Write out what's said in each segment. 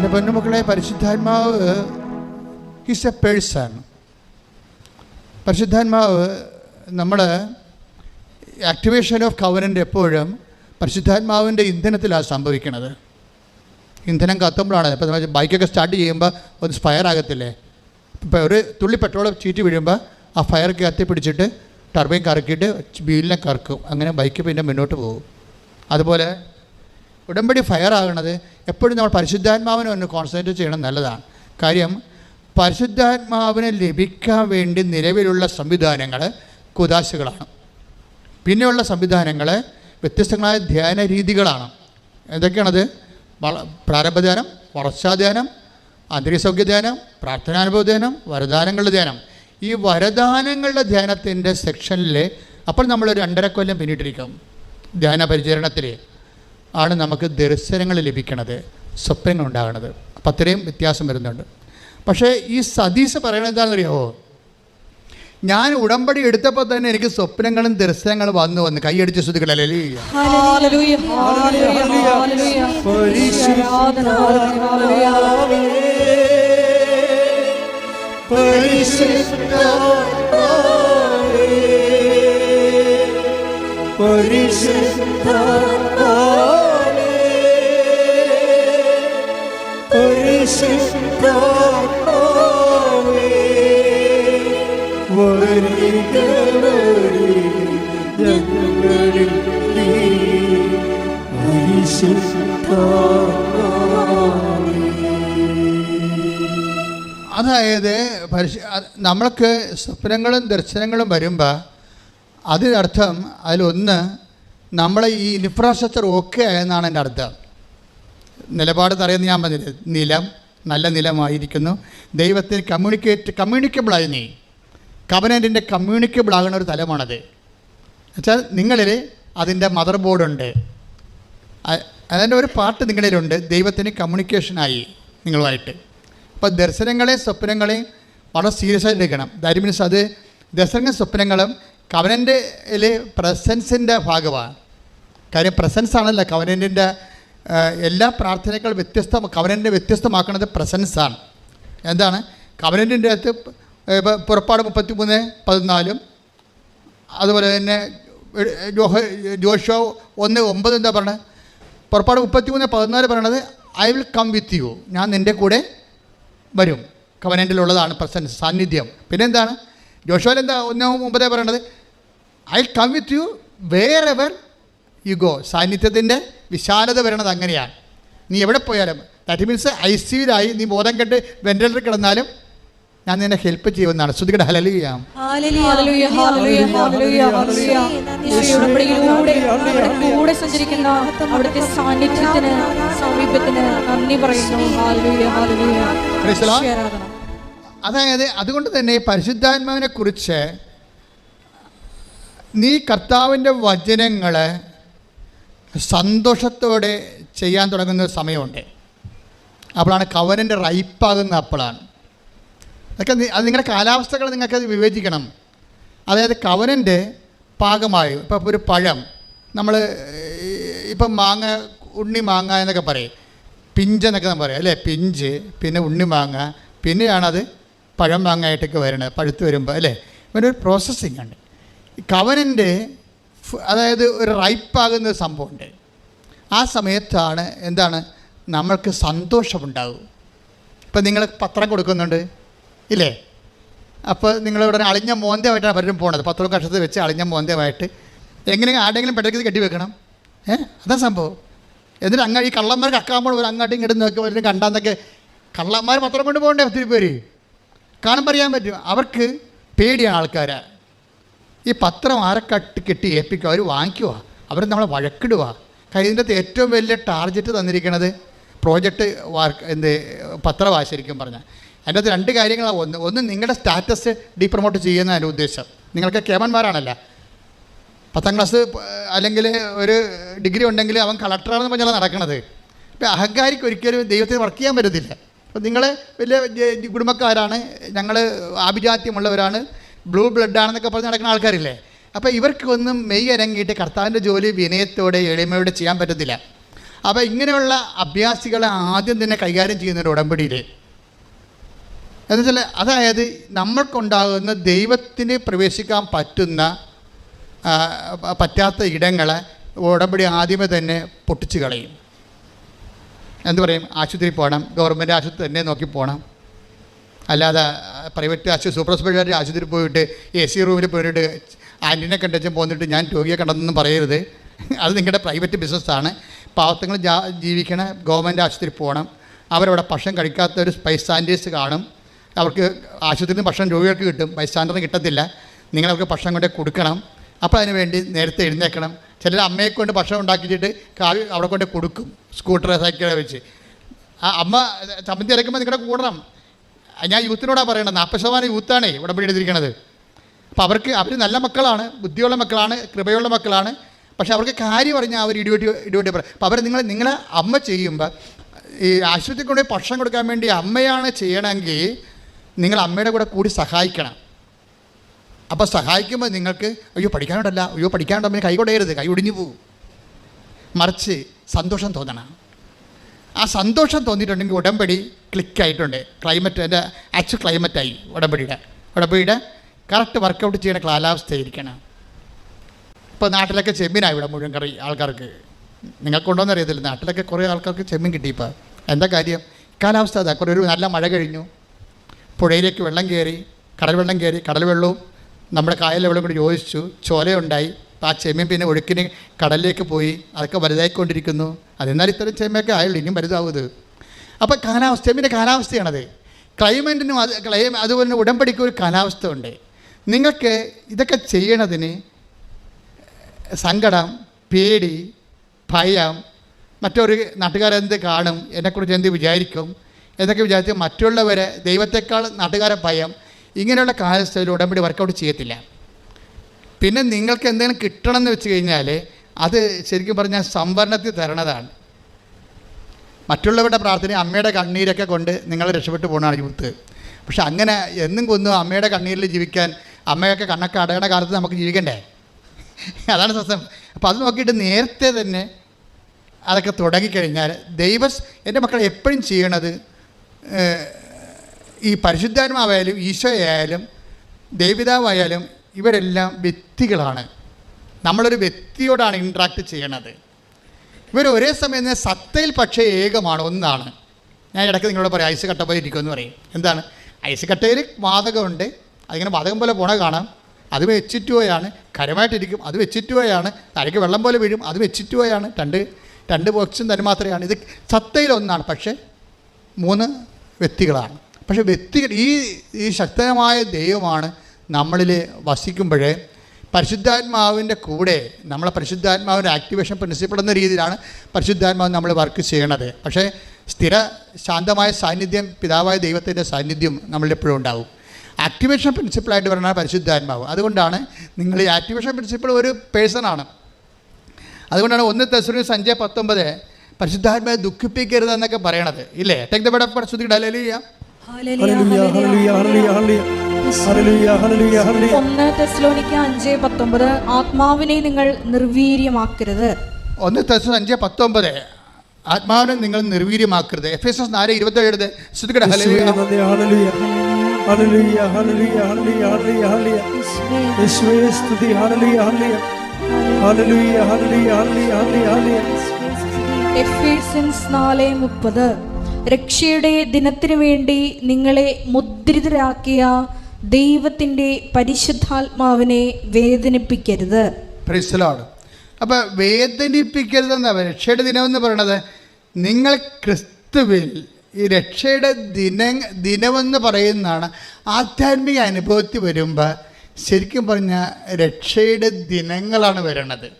എന്റെ പൊന്നുമക്കളെ പരിശുദ്ധാത്മാവ് he's a person പരിശുദ്ധാത്മാവ് നമ്മൾ ആക്ടിവേഷൻ ഓഫ് കവനന്റ് എപ്പോഴും പരിശുദ്ധാത്മാവിന്റെ ഇന്ധനത്തിലാണ് സംഭവിക്കുന്നത് ഇന്ധനം കത്തുമ്പോഴാണ് ഇപ്പോൾ നമ്മൾ ബൈക്കൊക്കെ സ്റ്റാർട്ട് ചെയ്യുമ്പോൾ ഒന്ന് ഫയർ ആകത്തില്ലേ? ഇപ്പോൾ ഒരു തുള്ളി പെട്രോൾ ചീറ്റ് വീഴുമ്പോൾ ആ ഫയർ കത്തി പിടിച്ചിട്ട് ടർബൈൻ കറക്കിയിട്ട് വീലിനെ കറക്കും. അങ്ങനെ ബൈക്ക് പിന്നെ മുന്നോട്ട് പോകും. അതുപോലെ ഉടമ്പടി ഫയർ ആകണത് എപ്പോഴും നമ്മൾ പരിശുദ്ധാത്മാവിനെ ഒന്ന് കോൺസെൻട്രേറ്റ് ചെയ്യണം നല്ലതാണ്. കാര്യം പരിശുദ്ധാത്മാവിനെ ലഭിക്കാൻ വേണ്ടി നിലവിലുള്ള സംവിധാനങ്ങൾ കുദാശകളാണ്. പിന്നെയുള്ള സംവിധാനങ്ങൾ വ്യത്യസ്തങ്ങളായ ധ്യാന രീതികളാണ്. എന്തൊക്കെയാണത്? വള- പ്രാരംഭ വളർച്ചാധ്യാനം അന്തരീസൗഖ്യ ധ്യാനം പ്രാർത്ഥനാനുഭവ ധ്യാനം വരദാനങ്ങളുടെ ധ്യാനം. ഈ വരദാനങ്ങളുടെ ധ്യാനത്തിന്റെ സെക്ഷനിൽ അപ്പോൾ നമ്മൾ രണ്ടര കൊല്ലം പിന്നിട്ടിരിക്കും. ധ്യാന പരിചരണത്തിൽ ആണ് നമുക്ക് ദർശനങ്ങൾ ലഭിക്കണത് സ്വപ്നങ്ങൾ ഉണ്ടാകണത്. അപ്പം അത്രയും വ്യത്യാസം വരുന്നുണ്ട്. പക്ഷേ ഈ സതീശ് പറയണത് എന്താണെന്നറിയാമോ ഞാൻ ഉടമ്പടി എടുത്തപ്പോൾ തന്നെ എനിക്ക് സ്വപ്നങ്ങളും ദർശനങ്ങളും വന്നു വന്ന്. കൈയടിച്ച് ശ്രുതികളല്ലേ ഹല്ലേലൂയ. അതായത് പരിശു നമ്മൾക്ക് സ്വപ്നങ്ങളും ദർശനങ്ങളും വരുമ്പോൾ അതിനർത്ഥം അതിലൊന്ന് നമ്മളെ ഈ ഇൻഫ്രാസ്ട്രക്ചർ ഓക്കെ ആയെന്നാണ് എന്റെ അർത്ഥം. നിലപാട് തറയെന്ന് ഞാൻ പറഞ്ഞില്ലേ? നിലം നല്ല നിലമായിരിക്കുന്നു. ദൈവത്തിന് കമ്മ്യൂണിക്കേറ്റ് കമ്മ്യൂണിക്കബിളായി നീ. കവനന്റിന്റെ കമ്മ്യൂണിക്കബിൾ ആകുന്ന ഒരു തലമാണത്. എന്നുവെച്ചാൽ നിങ്ങളിൽ അതിന്റെ മദർ ബോർഡുണ്ട് അതിന്റെ ഒരു പാർട്ട് നിങ്ങളിലുണ്ട്. ദൈവത്തിന് കമ്മ്യൂണിക്കേഷനായി നിങ്ങളുമായിട്ട്. അപ്പോൾ ദർശനങ്ങളെ സ്വപ്നങ്ങളെ വളരെ സീരിയസ് ആയിട്ട് എടുക്കണം. ദാറ്റ് മീൻസ് അത് ദർശനങ്ങളും സ്വപ്നങ്ങളും കവനന്റെ പ്രസൻസിന്റെ ഭാഗമാണ്. കാര്യം പ്രസൻസ് ആണല്ലോ കവനന്റിന്റെ എല്ലാ പ്രാർത്ഥനയേക്കാൾ വ്യത്യസ്ത കവനന്റെ വ്യത്യസ്തമാക്കുന്നത് പ്രസൻസാണ് എന്താണ്? കവനന്റെ അകത്ത് പുറപ്പാട് മുപ്പത്തി മൂന്ന് പതിനാലും അതുപോലെ തന്നെ ജോഹ ജോഷോ ഒന്ന് ഒമ്പത് എന്താ പറയുന്നത് പുറപ്പാട് മുപ്പത്തി മൂന്ന് പതിനാല് പറയണത് I will come with you ഞാൻ നിന്റെ കൂടെ വരും. കവനന്റിലുള്ളതാണ് പ്രസൻസ് സാന്നിധ്യം. പിന്നെ എന്താണ് ജോഷോയിൽ എന്താ ഒന്നോ ഒമ്പതേ പറയണത്? I come with you wherever you go സാന്നിധ്യത്തിന്റെ വിശാലത വരണത് അങ്ങനെയാണ്. നീ എവിടെ പോയാലും ദാറ്റ് മീൻസ് ഐ സിയിലായി നീ ബോധം കെട്ട് വെന്റിലേറ്റർ കിടന്നാലും ഞാൻ നിന്നെ ഹെൽപ്പ് ചെയ്യുമെന്നാണ്. ശ്രുതിയുടെ ഹലലിയാം കൂടെ സഞ്ചരിക്കുന്ന അവിടുത്തെ സാന്നിധ്യത്തിന് സമീപത്തിന് നന്ദി പറയുന്നു. അതായത് അതുകൊണ്ട് തന്നെ ഈ പരിശുദ്ധാത്മാവിനെ കുറിച്ച് നീ കർത്താവിന്റെ വചനങ്ങൾ സന്തോഷത്തോടെ ചെയ്യാൻ തുടങ്ങുന്ന സമയമുണ്ട്. അപ്പോഴാണ് കവനന്റെ റൈപ്പാകുന്ന അപ്പോഴാണ്. അതൊക്കെ അത് നിങ്ങളുടെ കാലാവസ്ഥകൾ നിങ്ങൾക്ക് വിവേചിക്കണം. അതായത് കവനന്റെ പാകമായി ഇപ്പോൾ ഒരു പഴം നമ്മൾ ഇപ്പം മാങ്ങ ഉണ്ണി മാങ്ങ എന്നൊക്കെ പറയും. പിഞ്ച് എന്നൊക്കെ നമ്മൾ പറയും അല്ലേ? പിഞ്ച് പിന്നെ ഉണ്ണി മാങ്ങ പിന്നെയാണത് പഴം മാങ്ങയായിട്ടൊക്കെ വരണത് പഴുത്ത് വരുമ്പോൾ അല്ലേ? ഇവന്റെ ഒരു പ്രോസസ്സിങ് ഉണ്ട് കവനന്റെ അതായത് ഒരു റൈപ്പാകുന്ന ഒരു സംഭവമുണ്ട്. ആ സമയത്താണ് എന്താണ് നമ്മൾക്ക് സന്തോഷമുണ്ടാകും ഇപ്പം നിങ്ങൾ പത്രം കൊടുക്കുന്നുണ്ട് ഇല്ലേ? അപ്പോൾ നിങ്ങളിവിടെ അളിഞ്ഞ മോന്തമായിട്ടാണ് പലരും പോണത്. പത്രം കഷത്തിൽ വെച്ച് അളിഞ്ഞ മോന്തമായിട്ട് എങ്ങനെ ആടെങ്കിലും പെട്ടെന്ന് കെട്ടി വെക്കണം? ഏ? അതാ സംഭവം. എന്നിട്ട് അങ്ങ് ഈ കള്ളന്മാർ കക്കാമ്പോൾ ഒരു അങ്ങോട്ടും ഇങ്ങോട്ടും നോക്കി വരും കണ്ടാന്നൊക്കെ കള്ളന്മാർ പത്രം കൊണ്ട് പോകണ്ടേ ഒത്തിരി പേര്. കാണുമ്പോൾ അറിയാൻ പറ്റും. അവർക്ക് പേടിയാണ് ആൾക്കാരെ. ഈ പത്രം ആരെ കട്ടി കെട്ടി ഏൽപ്പിക്കുക അവർ വാങ്ങിക്കുക അവർ നമ്മളെ വഴക്കിടുക കാര്യം ഇതിന്റെ ഏറ്റവും വലിയ ടാർഗറ്റ് തന്നിരിക്കുന്നത് പ്രോജക്റ്റ് വർക്ക് എന്ത് പത്രമാണ് ശരിക്കും പറഞ്ഞാൽ അതിന്റെ അകത്ത് രണ്ട് കാര്യങ്ങളാണ് ഒന്ന് ഒന്ന് നിങ്ങളുടെ സ്റ്റാറ്റസ് ഡീപ്രമോട്ട് ചെയ്യുന്നതിന്റെ ഉദ്ദേശം. നിങ്ങൾക്ക് കേമന്മാരാണല്ല? പത്താം ക്ലാസ് അല്ലെങ്കിൽ ഒരു ഡിഗ്രി ഉണ്ടെങ്കിൽ അവൻ കളക്ടറാണെന്ന് പറഞ്ഞാൽ നടക്കണത്. ഇപ്പം അഹങ്കാരിക്ക് ഒരിക്കലും ദൈവത്തിന് വർക്ക് ചെയ്യാൻ പറ്റത്തില്ല. അപ്പം നിങ്ങൾ വലിയ കുടുംബക്കാരാണ് ഞങ്ങൾ ആഭിജാത്യമുള്ളവരാണ് ബ്ലൂ ബ്ലഡ് ആണെന്നൊക്കെ പറഞ്ഞ് നടക്കുന്ന ആൾക്കാരില്ലേ? അപ്പോൾ ഇവർക്കൊന്നും മെയ് അരങ്ങിയിട്ട് കർത്താവിന്റെ ജോലി വിനയത്തോടെ എളിമയോടെ ചെയ്യാൻ പറ്റത്തില്ല. അപ്പോൾ ഇങ്ങനെയുള്ള അഭ്യാസികളെ ആദ്യം തന്നെ കൈകാര്യം ചെയ്യുന്ന ഒരു ഉടമ്പടിയിൽ എന്നുവെച്ചാൽ അതായത് നമ്മൾക്കുണ്ടാകുന്ന ദൈവത്തിന് പ്രവേശിക്കാൻ പറ്റുന്ന പറ്റാത്ത ഇടങ്ങളെ ഉടമ്പടി ആദ്യമേ തന്നെ പൊട്ടിച്ചു കളയും. എന്ത് പറയും? ആശുപത്രി പോകണം ഗവൺമെന്റ് ആശുപത്രി തന്നെ നോക്കി പോകണം അല്ലാതെ പ്രൈവറ്റ് ആശുപത്രി സൂപ്പർ സ്പെഷ്യാലിറ്റി ആശുപത്രി പോയിട്ട് എ സി റൂമിൽ പോയിട്ട് ആന്റിനെ കണ്ടുവച്ച് പോന്നിട്ട് ഞാൻ രോഗിയെ കണ്ടെന്നൊന്നും പറയരുത്. അത് നിങ്ങളുടെ പ്രൈവറ്റ് ബിസിനസ്സാണ് പാവത്തങ്ങൾ ജീവിക്കണ ഗവൺമെന്റ് ആശുപത്രി പോകണം അവരവിടെ ഭക്ഷണം കഴിക്കാത്ത ഒരു സ്പൈസ് സ്റ്റാൻഡേർഡ്സ് കാണും. അവർക്ക് ആശുപത്രിയിൽ നിന്ന് ഭക്ഷണം രോഗികൾക്ക് കിട്ടും. ബൈ സ്റ്റാൻഡർ കിട്ടത്തില്ല. നിങ്ങളവർക്ക് ഭക്ഷണം കൊണ്ട് കൊടുക്കണം. അപ്പോൾ അതിന് വേണ്ടി നേരത്തെ എഴുന്നേക്കണം ചിലർ അമ്മയെ കൊണ്ട് ഭക്ഷണം ഉണ്ടാക്കിയിട്ട് കാവി അവിടെ കൊണ്ട് കൊടുക്കും. സ്കൂട്ടർ സൈക്കിളെ വെച്ച്. ആ അമ്മ ചമ്മന്തി അരക്കുമ്പോൾ നിങ്ങളുടെ കൂടണം. ഞാൻ യൂത്തിനോടാണ് പറയണത് നാൽപ്പത് ശതമാനം യൂത്താണേ ഉടമ്പടി എടുത്തിരിക്കണത് അപ്പോൾ അവർക്ക് അവർ നല്ല മക്കളാണ് ബുദ്ധിയുള്ള മക്കളാണ് കൃപയുള്ള മക്കളാണ്. പക്ഷെ അവർക്ക് കാര്യം പറഞ്ഞാൽ അവർ ഇടിവെട്ടി ഇടിവെട്ടി പറയും അപ്പോൾ അവർ നിങ്ങൾ നിങ്ങളെ അമ്മ ചെയ്യുമ്പോൾ ഈ ആശുപത്രി കൊണ്ടുപോയി ഭക്ഷണം കൊടുക്കാൻ വേണ്ടി അമ്മയാണ് ചെയ്യണമെങ്കിൽ നിങ്ങൾ അമ്മയുടെ കൂടെ കൂടി സഹായിക്കണം. അപ്പോൾ സഹായിക്കുമ്പോൾ നിങ്ങൾക്ക് അയ്യോ പഠിക്കാനുണ്ടല്ല അയ്യോ പഠിക്കാനുണ്ടോ കൈ കൊടയരുത് കൈ ഒടിഞ്ഞു പോകും മറിച്ച് സന്തോഷം തോന്നണം. ആ സന്തോഷം തോന്നിയിട്ടുണ്ടെങ്കിൽ ഉടമ്പടി ക്ലിക്കായിട്ടുണ്ട് ക്ലൈമറ്റ് എന്റെ ആക്ച്വൽ ക്ലൈമറ്റായി ഉടമ്പടിയുടെ. ഉടമ്പടിയുടെ കറക്റ്റ് വർക്കൗട്ട് ചെയ്യുന്ന കാലാവസ്ഥയായിരിക്കണം. ഇപ്പോൾ നാട്ടിലൊക്കെ ചെമ്മീനായി ഇവിടെ മുഴുവൻ കറി ആൾക്കാർക്ക്. നിങ്ങൾക്ക് ഉണ്ടോയെന്ന് അറിയത്തില്ല. നാട്ടിലൊക്കെ കുറേ ആൾക്കാർക്ക് ചെമ്മീൻ കിട്ടി ഇപ്പോൾ എന്താ കാര്യം? കാലാവസ്ഥ അതാ. കുറേ ഒരു നല്ല മഴ കഴിഞ്ഞു. പുഴയിലേക്ക് വെള്ളം കയറി കടൽ വെള്ളം കയറി കടൽ വെള്ളവും നമ്മുടെ കായലിലെ വെള്ളം കൂടി യോജിച്ചു. ചോലയുണ്ടായി. ആ ചെമ്മീൻ പിന്നെ ഒഴുക്കിന് കടലിലേക്ക് പോയി അതൊക്കെ വലുതായിക്കൊണ്ടിരിക്കുന്നു. അതെന്നാൽ ഇത്തരം ചെമ്മയൊക്കെ ആയുള്ളൂ ഇനിയും വലുതാവുന്നത് അപ്പോൾ കാലാവസ്ഥ ചെമ്മീന്റെ കാലാവസ്ഥയാണത്. ക്ലൈമറ്റിനും അത് ക്ലൈം അതുപോലെ തന്നെ ഉടമ്പടിക്ക് ഒരു കാലാവസ്ഥ ഉണ്ട് നിങ്ങൾക്ക് ഇതൊക്കെ ചെയ്യണതിന് സങ്കടം പേടി ഭയം മറ്റൊരു നാട്ടുകാരെന്ത് കാണും എന്നെക്കുറിച്ച് എന്ത് വിചാരിക്കും എന്നൊക്കെ വിചാരിച്ച് മറ്റുള്ളവരെ ദൈവത്തെക്കാൾ നാട്ടുകാരെ ഭയം ഇങ്ങനെയുള്ള കാലാവസ്ഥയിൽ ഉടമ്പടി വർക്കൗട്ട് ചെയ്യത്തില്ല. പിന്നെ നിങ്ങൾക്ക് എന്തെങ്കിലും കിട്ടണം എന്ന് വെച്ച് കഴിഞ്ഞാൽ അത് ശരിക്കും പറഞ്ഞാൽ സംവരണത്തിൽ തരണതാണ്. മറ്റുള്ളവരുടെ പ്രാർത്ഥന അമ്മയുടെ കണ്ണീരൊക്കെ കൊണ്ട് നിങ്ങൾ രക്ഷപ്പെട്ടു പോകണമാണ് യൂത്ത്. പക്ഷെ അങ്ങനെ എന്നും കൊന്നും അമ്മയുടെ കണ്ണീരിൽ ജീവിക്കാൻ അമ്മയൊക്കെ കണ്ണൊക്കെ അടയണ കാലത്ത് നമുക്ക് ജീവിക്കണ്ടേ? അതാണ് സത്യം. അപ്പോൾ അത് നോക്കിയിട്ട് നേരത്തെ തന്നെ അതൊക്കെ തുടങ്ങിക്കഴിഞ്ഞാൽ ദൈവ എന്റെ മക്കൾ എപ്പോഴും ചെയ്യണത് ഈ പരിശുദ്ധാത്മാവായാലും ഈശോയായാലും ദേവിതാവായാലും ഇവരെല്ലാം വ്യക്തികളാണ്. നമ്മളൊരു വ്യക്തിയോടാണ് ഇൻട്രാക്ട് ചെയ്യണത്. ഇവർ ഒരേ സമയം തന്നെ സത്തയിൽ പക്ഷേ ഏകമാണ് ഒന്നാണ്. ഞാൻ ഇടയ്ക്ക് നിങ്ങളോട് പറയും ഐസ് കട്ട പോലെ ഇരിക്കുമെന്ന് പറയും. എന്താണ്? ഐസ് കട്ടയിൽ വാതകമുണ്ട്. അതിങ്ങനെ വാതകം പോലെ പോണ കാണാം. അത് വെച്ചിട്ടുപോയാണ് കരമായിട്ടിരിക്കും അത് വെച്ചിട്ടുപോയാണ് തലയ്ക്ക് വെള്ളം പോലെ വീഴും. അത് വെച്ചിട്ടുപോയാണ് രണ്ട് രണ്ട് ബോക്സും തന്മാത്രയാണ് ഇത് സത്തയിൽ ഒന്നാണ് പക്ഷേ മൂന്ന് വ്യക്തികളാണ്. പക്ഷേ വ്യക്തികൾ ഈ ഈ ശക്തമായ ദൈവമാണ് നമ്മളിൽ വസിക്കുമ്പോഴേ പരിശുദ്ധാത്മാവിന്റെ കൂടെ നമ്മളെ പരിശുദ്ധാത്മാവിന്റെ ആക്ടിവേഷൻ പ്രിൻസിപ്പിൾ എന്ന രീതിയിലാണ് പരിശുദ്ധാത്മാവ് നമ്മൾ വർക്ക് ചെയ്യണത്. പക്ഷേ സ്ഥിര ശാന്തമായ സാന്നിധ്യം പിതാവായ ദൈവത്തിന്റെ സാന്നിധ്യം നമ്മളിലെപ്പോഴും ഉണ്ടാവും. ആക്ടിവേഷൻ പ്രിൻസിപ്പിളായിട്ട് പറയുന്ന പരിശുദ്ധാത്മാവ്. അതുകൊണ്ടാണ് നിങ്ങൾ ഈ ആക്ടിവേഷൻ പ്രിൻസിപ്പിൾ ഒരു പേഴ്സണാണ് അതുകൊണ്ടാണ് ഒന്ന് തെസുരി സഞ്ജയ് പത്തൊമ്പത് പരിശുദ്ധാത്മാവെ ദുഃഖിപ്പിക്കരുത് എന്നൊക്കെ പറയണത്. ഇല്ലേ? ടേക്ക് ദ ബെഡ് ഓഫ് പരിശുദ്ധി ഡലലിയ ഒന്ന് തെസ്ലോണിക്ക അഞ്ച് പത്തൊമ്പത് ആത്മാവിനെ നിങ്ങൾ നിർവീര്യമാക്കരുത്. ഒന്ന് തെസ് അഞ്ച് പത്തൊമ്പത് ആത്മാവിനെ നിങ്ങൾ നിർവീര്യമാക്കരുത്. എഫ് എസ് എസ് നാല് ഇരുപത്തേഴ് രക്ഷയുടെ ദിനത്തിനു വേണ്ടി നിങ്ങളെ മുദ്രിതരാക്കിയ ദൈവത്തിന്റെ പരിശുദ്ധാത്മാവിനെ വേദനിപ്പിക്കരുത്. അപ്പൊ അപ്പോൾ വേദനിപ്പിക്കരുതെന്ന രക്ഷയുടെ ദിനം എന്ന് പറയണത് നിങ്ങൾ ക്രിസ്തുവിൽ ഈ രക്ഷയുടെ ദിന ദിനമെന്ന് പറയുന്നതാണ് ആധ്യാത്മിക അനുഭവത്തിൽ വരുമ്പോൾ ശരിക്കും പറഞ്ഞാൽ രക്ഷയുടെ ദിനങ്ങളാണ് വരണത്.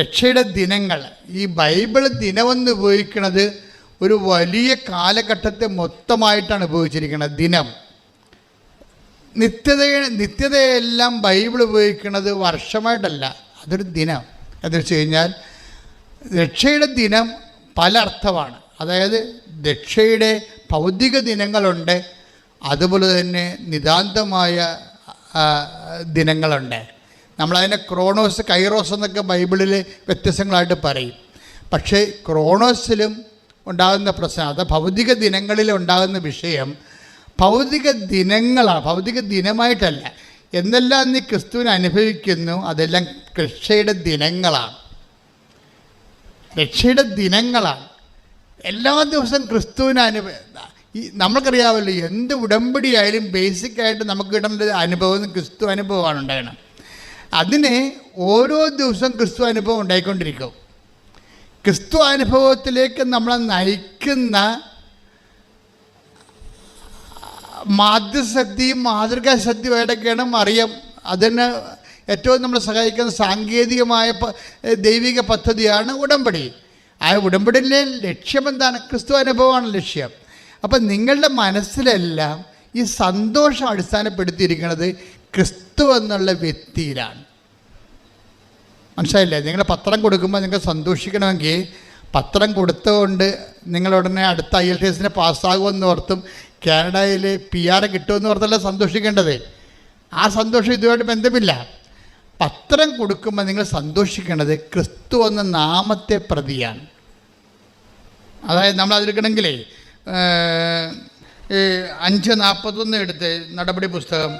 രക്ഷയുടെ ദിനങ്ങൾ. ഈ ബൈബിൾ ദിനമെന്ന് ഉപയോഗിക്കുന്നത് ഒരു വലിയ കാലഘട്ടത്തെ മൊത്തമായിട്ടാണ് ഉപയോഗിച്ചിരിക്കുന്നത് ദിനം. നിത്യത നിത്യതയെല്ലാം ബൈബിൾ ഉപയോഗിക്കുന്നത് വർഷമായിട്ടല്ല അതൊരു ദിനം. എന്ന് വെച്ച് കഴിഞ്ഞാൽ രക്ഷയുടെ ദിനം പല അർത്ഥമാണ്. അതായത് രക്ഷയുടെ ഭൗതിക ദിനങ്ങളുണ്ട് അതുപോലെ തന്നെ നിതാന്തമായ ദിനങ്ങളുണ്ട്. നമ്മളതിനെ ക്രോണോസ് കൈറോസ് എന്നൊക്കെ ബൈബിളിൽ വ്യത്യസ്തങ്ങളായിട്ട് പറയും. പക്ഷേ ക്രോണോസിലും ഉണ്ടാകുന്ന പ്രശ്നം. അത് ഭൗതിക ദിനങ്ങളിൽ ഉണ്ടാകുന്ന വിഷയം. ഭൗതിക ദിനങ്ങളാണ് ഭൗതിക ദിനമായിട്ടല്ല. എന്നെല്ലാം നീ ക്രിസ്തുവിനെ അനുഭവിക്കുന്നു അതെല്ലാം രക്ഷയുടെ ദിനങ്ങളാണ്. രക്ഷയുടെ ദിനങ്ങളാണ്. എല്ലാ ദിവസവും ക്രിസ്തുവിനെ അനുഭവ നമ്മൾക്കറിയാമല്ലോ എന്ത് ഉടമ്പടിയായാലും ബേസിക്കായിട്ട് നമുക്ക് കിട്ടേണ്ട അനുഭവം ക്രിസ്തു അനുഭവമാണ് ഉണ്ടാകണം. അതിന് ഓരോ ദിവസവും ക്രിസ്തു അനുഭവം ഉണ്ടായിക്കൊണ്ടിരിക്കും. ക്രിസ്തു അനുഭവത്തിലേക്ക് നമ്മളെ നയിക്കുന്ന മാതൃശക്തിയും ഏതൊക്കെയാണ് മറിയം. അതിന് ഏറ്റവും നമ്മളെ സഹായിക്കുന്ന സാങ്കേതികമായ ദൈവിക പദ്ധതിയാണ് ഉടമ്പടി. ആ ഉടമ്പടിയിലെ ലക്ഷ്യം എന്താണ്? ക്രിസ്തു അനുഭവമാണ് ലക്ഷ്യം. അപ്പം നിങ്ങളുടെ മനസ്സിലെല്ലാം ഈ സന്തോഷം അടിസ്ഥാനപ്പെടുത്തിയിരിക്കുന്നത് ക്രിസ്തു എന്നുള്ള വ്യക്തിയിലാണ്. മനസ്സിലായില്ലേ? നിങ്ങൾ പത്രം കൊടുക്കുമ്പോൾ നിങ്ങൾ സന്തോഷിക്കണമെങ്കിൽ പത്രം കൊടുത്തുകൊണ്ട് നിങ്ങളുടനെ അടുത്ത ഐ എൽ ടി എസിനെ പാസ്സാകുമെന്ന് ഓർത്തും കാനഡയിൽ പി ആർ കിട്ടുമെന്ന് ഓർത്തല്ല സന്തോഷിക്കേണ്ടത്? ആ സന്തോഷം ഇതുമായിട്ട് ബന്ധമില്ല. പത്രം കൊടുക്കുമ്പോൾ നിങ്ങൾ സന്തോഷിക്കേണ്ടത് ക്രിസ്തു എന്ന നാമത്തെ പ്രതിയാണ്. അതായത് നമ്മൾ അതിലെടുക്കണമെങ്കിലേ അഞ്ച് നാൽപ്പത്തൊന്ന് എടുത്ത് നടപടി പുസ്തകം.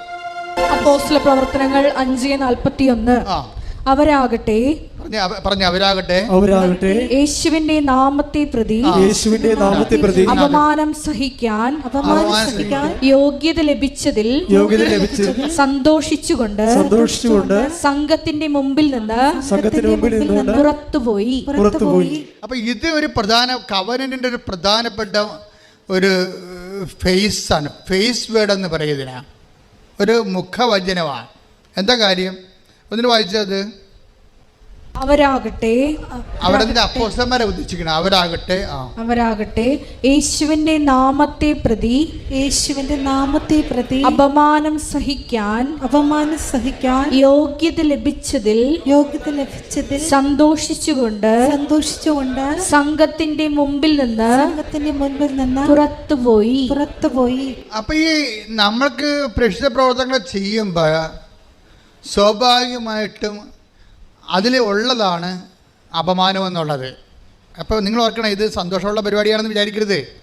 പ്രവർത്തനങ്ങൾ അഞ്ച് നാൽപ്പത്തി ഒന്ന് ആ. അവരാകട്ടെ. പറഞ്ഞ പറഞ്ഞ അവരാകട്ടെ. അവരാകട്ടെ. യേശുവിന്റെ നാമത്തെ പ്രതി. യേശുവിന്റെ നാമത്തെ പ്രതി. അപമാനം സഹിക്കാൻ അപമാനം സഹിക്കാൻ യോഗ്യത ലഭിച്ചതിൽ യോഗ്യത ലഭിച്ചു സന്തോഷിച്ചുകൊണ്ട് സന്തോഷിച്ചുകൊണ്ട് സംഘത്തിന്റെ മുമ്പിൽ നിന്ന് സംഘത്തിന്റെ മുമ്പിൽ നിന്ന് പുറത്തുപോയി. പുറത്തുപോയി. അപ്പൊ ഇത് ഒരു പ്രധാന കവനന്റെ ഒരു പ്രധാനപ്പെട്ട ഒരു ഫേസ് ആണ്. ഫേസ് വേർഡ് എന്ന് പറയുന്നതിനാ. ഒരു മുഖവചനമാണ്. എന്താ കാര്യം? ഒന്നിന് വായിച്ചത്? അവരാകട്ടെ. അവിടെ അപ്പോസ്തന്മാരെ ഉദ്ദേശിക്കണം. അവരാകട്ടെ. അവരാകട്ടെ. യേശുവിന്റെ നാമത്തെ പ്രതി യേശുവിന്റെ നാമത്തെ പ്രതി അപമാനം സഹിക്കാൻ അപമാനം സഹിക്കാൻ യോഗ്യത ലഭിച്ചതിൽ യോഗ്യത ലഭിച്ചതിൽ സന്തോഷിച്ചുകൊണ്ട് സന്തോഷിച്ചുകൊണ്ട് സംഘത്തിന്റെ മുമ്പിൽ നിന്ന് സംഘത്തിന്റെ മുൻപിൽ നിന്ന് പുറത്തുപോയി. പുറത്തുപോയി. അപ്പൊ ഈ നമ്മൾക്ക് പ്രേക്ഷിത പ്രവർത്തനങ്ങൾ ചെയ്യുമ്പോൾ സ്വാഭാവികമായിട്ടും അതിൽ ഉള്ളതാണ് അപമാനം എന്നുള്ളത് അപ്പോൾ നിങ്ങൾ ഓർക്കണം ഇത് സന്തോഷമുള്ള പരിപാടിയാണെന്ന് വിചാരിക്കരുത്.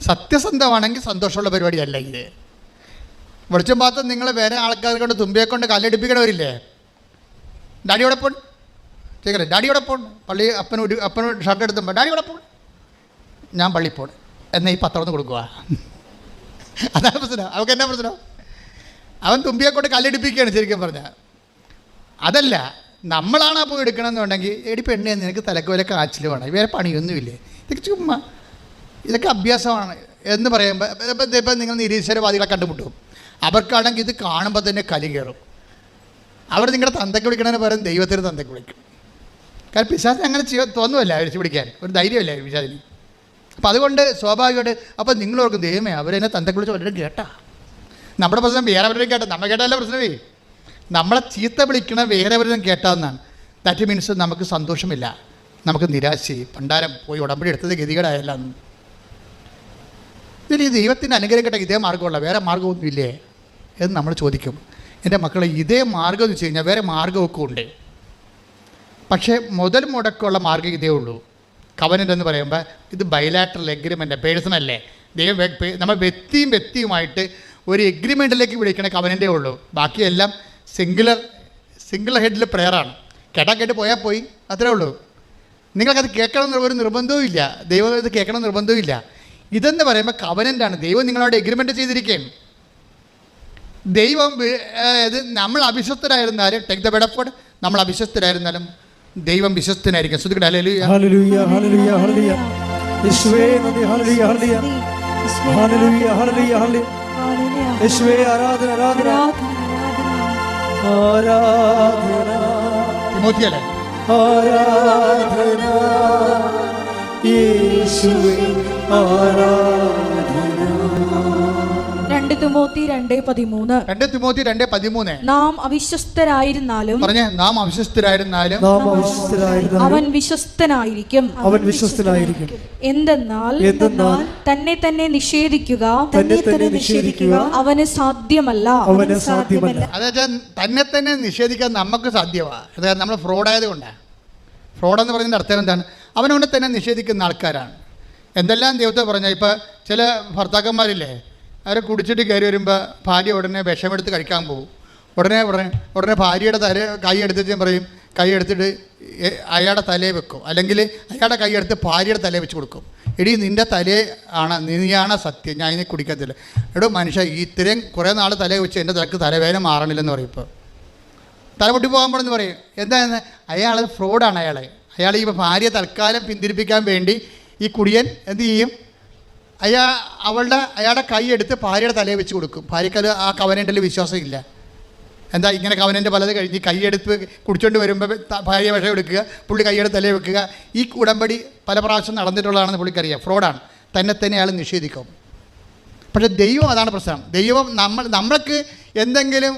സത്യസന്ധമാണെങ്കിൽ സന്തോഷമുള്ള പരിപാടിയല്ല ഇത്. വെളിച്ചം പാത്രം നിങ്ങൾ വേറെ ആൾക്കാരെ കൊണ്ട് തുമ്പിയെ കൊണ്ട് കല്ലടിപ്പിക്കണവരില്ലേ? ഡാഡിയോടെ പോൺ. കേൾക്കല്ലേ? ഡാഡിയോടെ പോൺ. പള്ളി അപ്പൻ ഒരു അപ്പൻ ഷർട്ട് എടുത്തുമ്പോൾ ഡാഡിയോടെ പോൺ. ഞാൻ പള്ളി പോൺ. എന്നാൽ ഈ പത്രം കൊടുക്കുക അതാണ് പ്രശ്നം. അവൾക്ക് എന്നാ പ്രശ്നം? അവൻ തുമ്പിയെ കൊണ്ട് കല്ലെടുപ്പിക്കുകയാണ് ശരിക്കും പറഞ്ഞാൽ. അതല്ല നമ്മളാണ് ആ പോയി എടുക്കണമെന്നുണ്ടെങ്കിൽ എടി പെണ്ണേ നിനക്ക് തലക്കോല കാച്ചിൽ വേണം. ഇവരെ പണിയൊന്നുമില്ലേ? ഇതൊക്കെ ചുമ്മാ ഇതൊക്കെ അഭ്യാസമാണ് എന്ന് പറയുമ്പോൾ ഇപ്പം നിങ്ങൾ നിരീശ്വരവാദികളെ കണ്ടുമുട്ടും. അവർക്കാണെങ്കിൽ ഇത് കാണുമ്പോൾ തന്നെ കലി കയറും. അവർ നിങ്ങളുടെ തന്തയ്ക്ക് വിളിക്കണതിന് പകരം ദൈവത്തിന് തന്തയ്ക്ക് വിളിക്കും. കാരണം പിശാസിന് അങ്ങനെ ചെയ്യാൻ തോന്നുമല്ല അഴിച്ചു പിടിക്കാൻ. ഒരു ധൈര്യമല്ല പിശാചിന്. അപ്പം അതുകൊണ്ട് സ്വാഭാവികമായിട്ട് അപ്പം നിങ്ങളോർക്കും ദൈവമേ അവരെന്നെ തന്തയ്ക്ക് വിളിച്ച് വല്ലതും കേട്ടാ. നമ്മുടെ പ്രശ്നം വേറെ അവരുടെ കേട്ടോ. നമ്മൾ കേട്ടല്ല പ്രശ്നമേ നമ്മളെ ചീത്ത വിളിക്കണ വേറെ അവരുടെ കേട്ടാന്നാണ് ദാറ്റ് മീൻസ് നമുക്ക് സന്തോഷമില്ല. നമുക്ക് നിരാശയും പണ്ടാരം പോയി ഉടമ്പടി എടുത്തത് ഗതികേടായല്ല. ഇതിൽ ദൈവത്തിന്റെ അനുഗ്രഹം കേട്ട ഇതേ മാർഗമുള്ള. വേറെ മാർഗമൊന്നും ഇല്ലേ? എന്ന് നമ്മൾ ചോദിക്കും. എന്റെ മക്കളെ ഇതേ മാർഗം എന്ന് വെച്ച് കഴിഞ്ഞാൽ വേറെ മാർഗമൊക്കെ ഉണ്ട്. പക്ഷേ മുതൽ മുടക്കമുള്ള മാർഗം ഇതേ ഉള്ളൂ. കവനന്റ് എന്ന് പറയുമ്പോൾ ഇത് ബൈലാറ്ററൽ എഗ്രിമെന്റ് പേഴ്സണല്ലേ ദൈവം നമ്മൾ വ്യക്തിയും വ്യക്തിയുമായിട്ട് ഒരു എഗ്രിമെന്റിലേക്ക് വിളിക്കണ കവനന്റെ ഉള്ളൂ. ബാക്കിയെല്ലാം സിംഗുലർ സിംഗിൾ ഹെഡിൽ പ്രെയറാണ് കേട്ടാ കേട്ട് പോയാൽ പോയി. അത്രേ ഉള്ളൂ. നിങ്ങൾക്കത് കേൾക്കണം എന്നുള്ള ഒരു നിർബന്ധവും ഇല്ല. ദൈവം ഇത് കേൾക്കണം നിർബന്ധവും ഇല്ല. ഇതെന്ന് പറയുമ്പോൾ കവനന്റാണ് ദൈവം നിങ്ങളോട് എഗ്രിമെന്റ് ചെയ്തിരിക്കുകയാണ്. ദൈവം ഇത് നമ്മൾ അവിശ്വസ്തരായിരുന്നാലും ടേക്ക് ദ ബെഡഫോർഡ് നമ്മൾ അവിശ്വസ്തരായിരുന്നാലും ദൈവം വിശ്വസ്തനായിരിക്കും. ശ്രദ്ധിക്കട്ടെ. ഹല്ലേലൂയ ഹല്ലേലൂയ ഹല്ലേലൂയ ഹല്ലേലൂയ യേശുവേ നന്ദി. ഹല്ലേലൂയ ഹല്ലേലൂയ ഹല്ലേലൂയ ഹല്ലേലൂയ ഹല്ലേലൂയ യേശുവേ ആരാധന ആരാധന. ആരാധന. തിമോത്തിയല്ലേ? ആരാധന. യേശുവേ ആരാധന. തിമോത്തി രണ്ട് പതിമൂന്ന്. രണ്ട് തിമോത്തി രണ്ട് പതിമൂന്ന്. നാം അവിശ്വസ്തരായിരുന്നാലും പറഞ്ഞേ നാം അവിശ്വസ്തരായിരുന്നാലും നാം അവിശ്വസ്തരായിരുന്നാലും അവൻ വിശ്വസ്തനായിരിക്കും. അവൻ വിശ്വസ്തനായിരിക്കും. എന്തെന്നാൽ എന്തെന്നാൽ തന്നെ തന്നെ നിഷേധിക്കുക തന്നെ തന്നെ നിഷേധിക്കുക അവന് സാധ്യമല്ല. അവന് സാധ്യമല്ല. അതായത് തന്നെ തന്നെ നിഷേധിക്കാൻ നമുക്ക് സാധ്യമാണ് അതായത് നമ്മൾ ഫ്രോഡ് ആയതുകൊണ്ടാണ് ഫ്രോഡ് എന്ന് പറയുന്നതിന്റെ അർത്ഥം എന്താണ്? അവനവനെ തന്നെ നിഷേധിക്കുന്ന ആൾക്കാരാണ്. എന്തെല്ലാം ദൈവത്തെ പറഞ്ഞാൽ ഇപ്പോൾ ചില ഭർത്താക്കന്മാരില്ലേ അവർ കുടിച്ചിട്ട് കയറി വരുമ്പോൾ ഭാര്യ ഉടനെ വിഷമെടുത്ത് കഴിക്കാൻ പോകും ഉടനെ ഉടനെ ഉടനെ ഭാര്യയുടെ തല കൈ എടുത്തിട്ട് ഞാൻ പറയും കൈ എടുത്തിട്ട് അയാളുടെ തലയെ വെക്കും. അല്ലെങ്കിൽ അയാളുടെ കൈ എടുത്ത് ഭാര്യയുടെ തലയെ വെച്ച് കൊടുക്കും. എടി നിന്റെ തലേ ആണ് നീയാണ് സത്യം ഞാൻ ഇനി കുടിക്കത്തില്ല എടോ മനുഷ്യ ഇത്രയും കുറേ നാൾ തലയെ വെച്ച് എന്റെ തലക്ക് തലവേദന മാറണില്ലെന്ന് പറയും ഇപ്പോൾ തല പൊട്ടി പോകാൻ പോണെന്ന് പറയും. എന്താണെന്ന് അയാൾ ഫ്രോഡാണ് അയാളെ. അയാൾ ഈ ഭാര്യയെ തൽക്കാലം പിന്തിരിപ്പിക്കാൻ വേണ്ടി ഈ കുടിയൻ എന്ത് ചെയ്യും? അയാ അവളുടെ അയാളുടെ കൈ എടുത്ത് ഭാര്യയുടെ തലയിൽ വെച്ച് കൊടുക്കും. ഭാര്യയ്ക്ക് അത് ആ കവനന്റിൽ വിശ്വാസമില്ല. എന്താ ഇങ്ങനെ കവനന്റെ പലത് കഴിഞ്ഞ് കൈയെടുത്ത് കുടിച്ചോണ്ട് വരുമ്പോൾ ഭാര്യ വിഷം എടുക്കുക പുള്ളി കൈയെടുത്ത് തലയിൽ വെക്കുക. ഈ ഉടമ്പടി പല പ്രാവശ്യം നടന്നിട്ടുള്ളതാണെന്ന് പുള്ളിക്കറിയാം. ഫ്രോഡാണ്. തന്നെ തന്നെ അയാൾ നിഷേധിക്കും. പക്ഷെ ദൈവം അതാണ് പ്രശ്നം. ദൈവം നമ്മൾ നമ്മൾക്ക് എന്തെങ്കിലും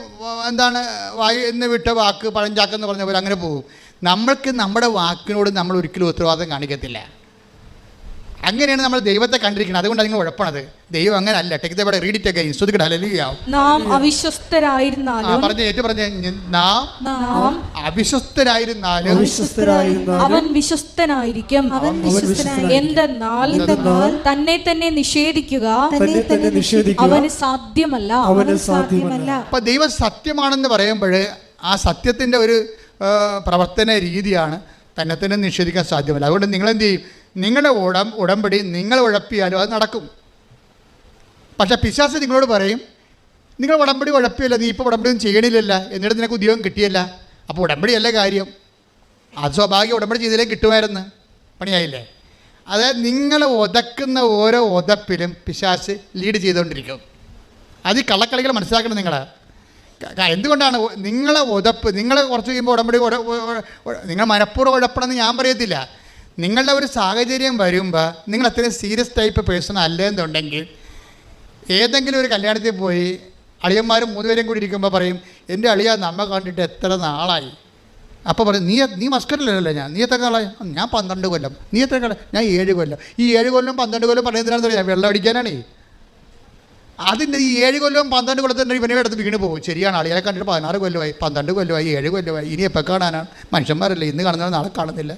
എന്താണ് വായി എന്ന് വിട്ട വാക്ക് പഴഞ്ചാക്കെന്ന് പറഞ്ഞ പോലെ അങ്ങനെ പോകും. നമ്മൾക്ക് നമ്മുടെ വാക്കിനോട് നമ്മൾ ഒരിക്കലും ഉത്തരവാദിത്തം കാണിക്കത്തില്ല. അങ്ങനെയാണ് നമ്മൾ ദൈവത്തെ കണ്ടിരിക്കുന്നത്. അതുകൊണ്ട് നിങ്ങൾ ഉഴപ്പണത്. ദൈവം അങ്ങനെ അല്ല ടേക്ക് ഇവിടെ റീഡ് ഇറ്റ് അഗൈൻ ശ്രുതിക്കട ഹല്ലേലൂയ നാം ആ പറഞ്ഞു ഏറ്റു പറഞ്ഞു നാം നാം അവിശ്വസ്തരായിരുന്നാലും അവിശ്വസ്തരായിരുന്നാലും അവൻ വിശ്വസ്തനായിരിക്കും. അവൻ വിശ്വസ്തനായിരിക്കും. എന്തെന്നാൽ എന്തെന്നാൽ തന്നെ തന്നെ നിഷേധിക്കുക തന്നെ തന്നെ നിഷേധിക്കുക അവന് സാധ്യമല്ല. അവന് സാധ്യമല്ല. അപ്പോൾ ദൈവം സത്യമാണെന്ന് പറയുമ്പോൾ ആ സത്യത്തിന്റെ ഒരു പ്രവർത്തന രീതിയാണ് തന്നെ തന്നെ നിഷേധിക്കാൻ സാധ്യമല്ല. അതുകൊണ്ട് നിങ്ങൾ നിങ്ങളെന്ത് ചെയ്യും? നിങ്ങളുടെ ഉടം ഉടമ്പടി നിങ്ങൾ ഉഴപ്പിയാലും അത് നടക്കും. പക്ഷേ പിശാസ് നിങ്ങളോട് പറയും നിങ്ങൾ ഉടമ്പടി ഉഴപ്പിയല്ല നീ ഇപ്പോൾ ഉടമ്പടി ഒന്നും ചെയ്യണില്ലല്ല എന്നിട്ട് നിനക്ക് ഉദ്യോഗം കിട്ടിയല്ല. അപ്പോൾ ഉടമ്പടിയല്ല കാര്യം? അത് സ്വാഭാവികം ഉടമ്പടി ചെയ്തില്ലേ കിട്ടുമായിരുന്നു. പണിയായില്ലേ? അതായത് നിങ്ങൾ ഒതക്കുന്ന ഓരോ ഒതപ്പിലും പിശാസ് ലീഡ് ചെയ്തുകൊണ്ടിരിക്കും. അത് ഈ കള്ളക്കളികൾ മനസ്സിലാക്കണം നിങ്ങൾ എന്തുകൊണ്ടാണ് നിങ്ങളെ ഒതപ്പ് നിങ്ങൾ കുറച്ച് കഴിയുമ്പോൾ ഉടമ്പടി നിങ്ങൾ മനഃപൂർവം ഉഴപ്പണമെന്ന് ഞാൻ പറയത്തില്ല. നിങ്ങളുടെ ഒരു സാഹചര്യം വരുമ്പോൾ നിങ്ങൾ അത്രയും സീരിയസ് ടൈപ്പ് പേഴ്സൺ അല്ലെന്നുണ്ടെങ്കിൽ ഏതെങ്കിലും ഒരു കല്യാണത്തിൽ പോയി അളിയന്മാരും മൂന്നുപേരും കൂടി ഇരിക്കുമ്പോൾ പറയും എന്റെ അളിയ നമ്മ കണ്ടിട്ട് എത്ര നാളായി? അപ്പോൾ പറയും നീ നീ മസ്കറ്റിലല്ലേ ഞാൻ? നീ എത്ര കാലം ഞാൻ പന്ത്രണ്ട് കൊല്ലം. നീ എത്ര കാലം ഞാൻ ഏഴ് കൊല്ലം. ഈ ഏഴ് കൊല്ലം പന്ത്രണ്ട് കൊല്ലം പറയുന്നതിനാണെന്ന് പറയാം വെള്ളം അടിക്കാനാണേ. അതിന്റെ ഈ ഏഴ് കൊല്ലവും പന്ത്രണ്ട് കൊല്ലത്തിന്റെ ഇവനെ അടുത്ത് വീണ് പോകും. ശരിയാണ് ആളുകളെ കണ്ടിട്ട് പതിനാറ് കൊല്ലമായി പന്ത്രണ്ട് കൊല്ലമായി ഏഴ് കൊല്ലമായി. ഇനി എപ്പോൾ കാണാനാണ്? മനുഷ്യന്മാരല്ലേ ഇന്ന് കാണുന്നത് നാളെ കാണുന്നില്ല.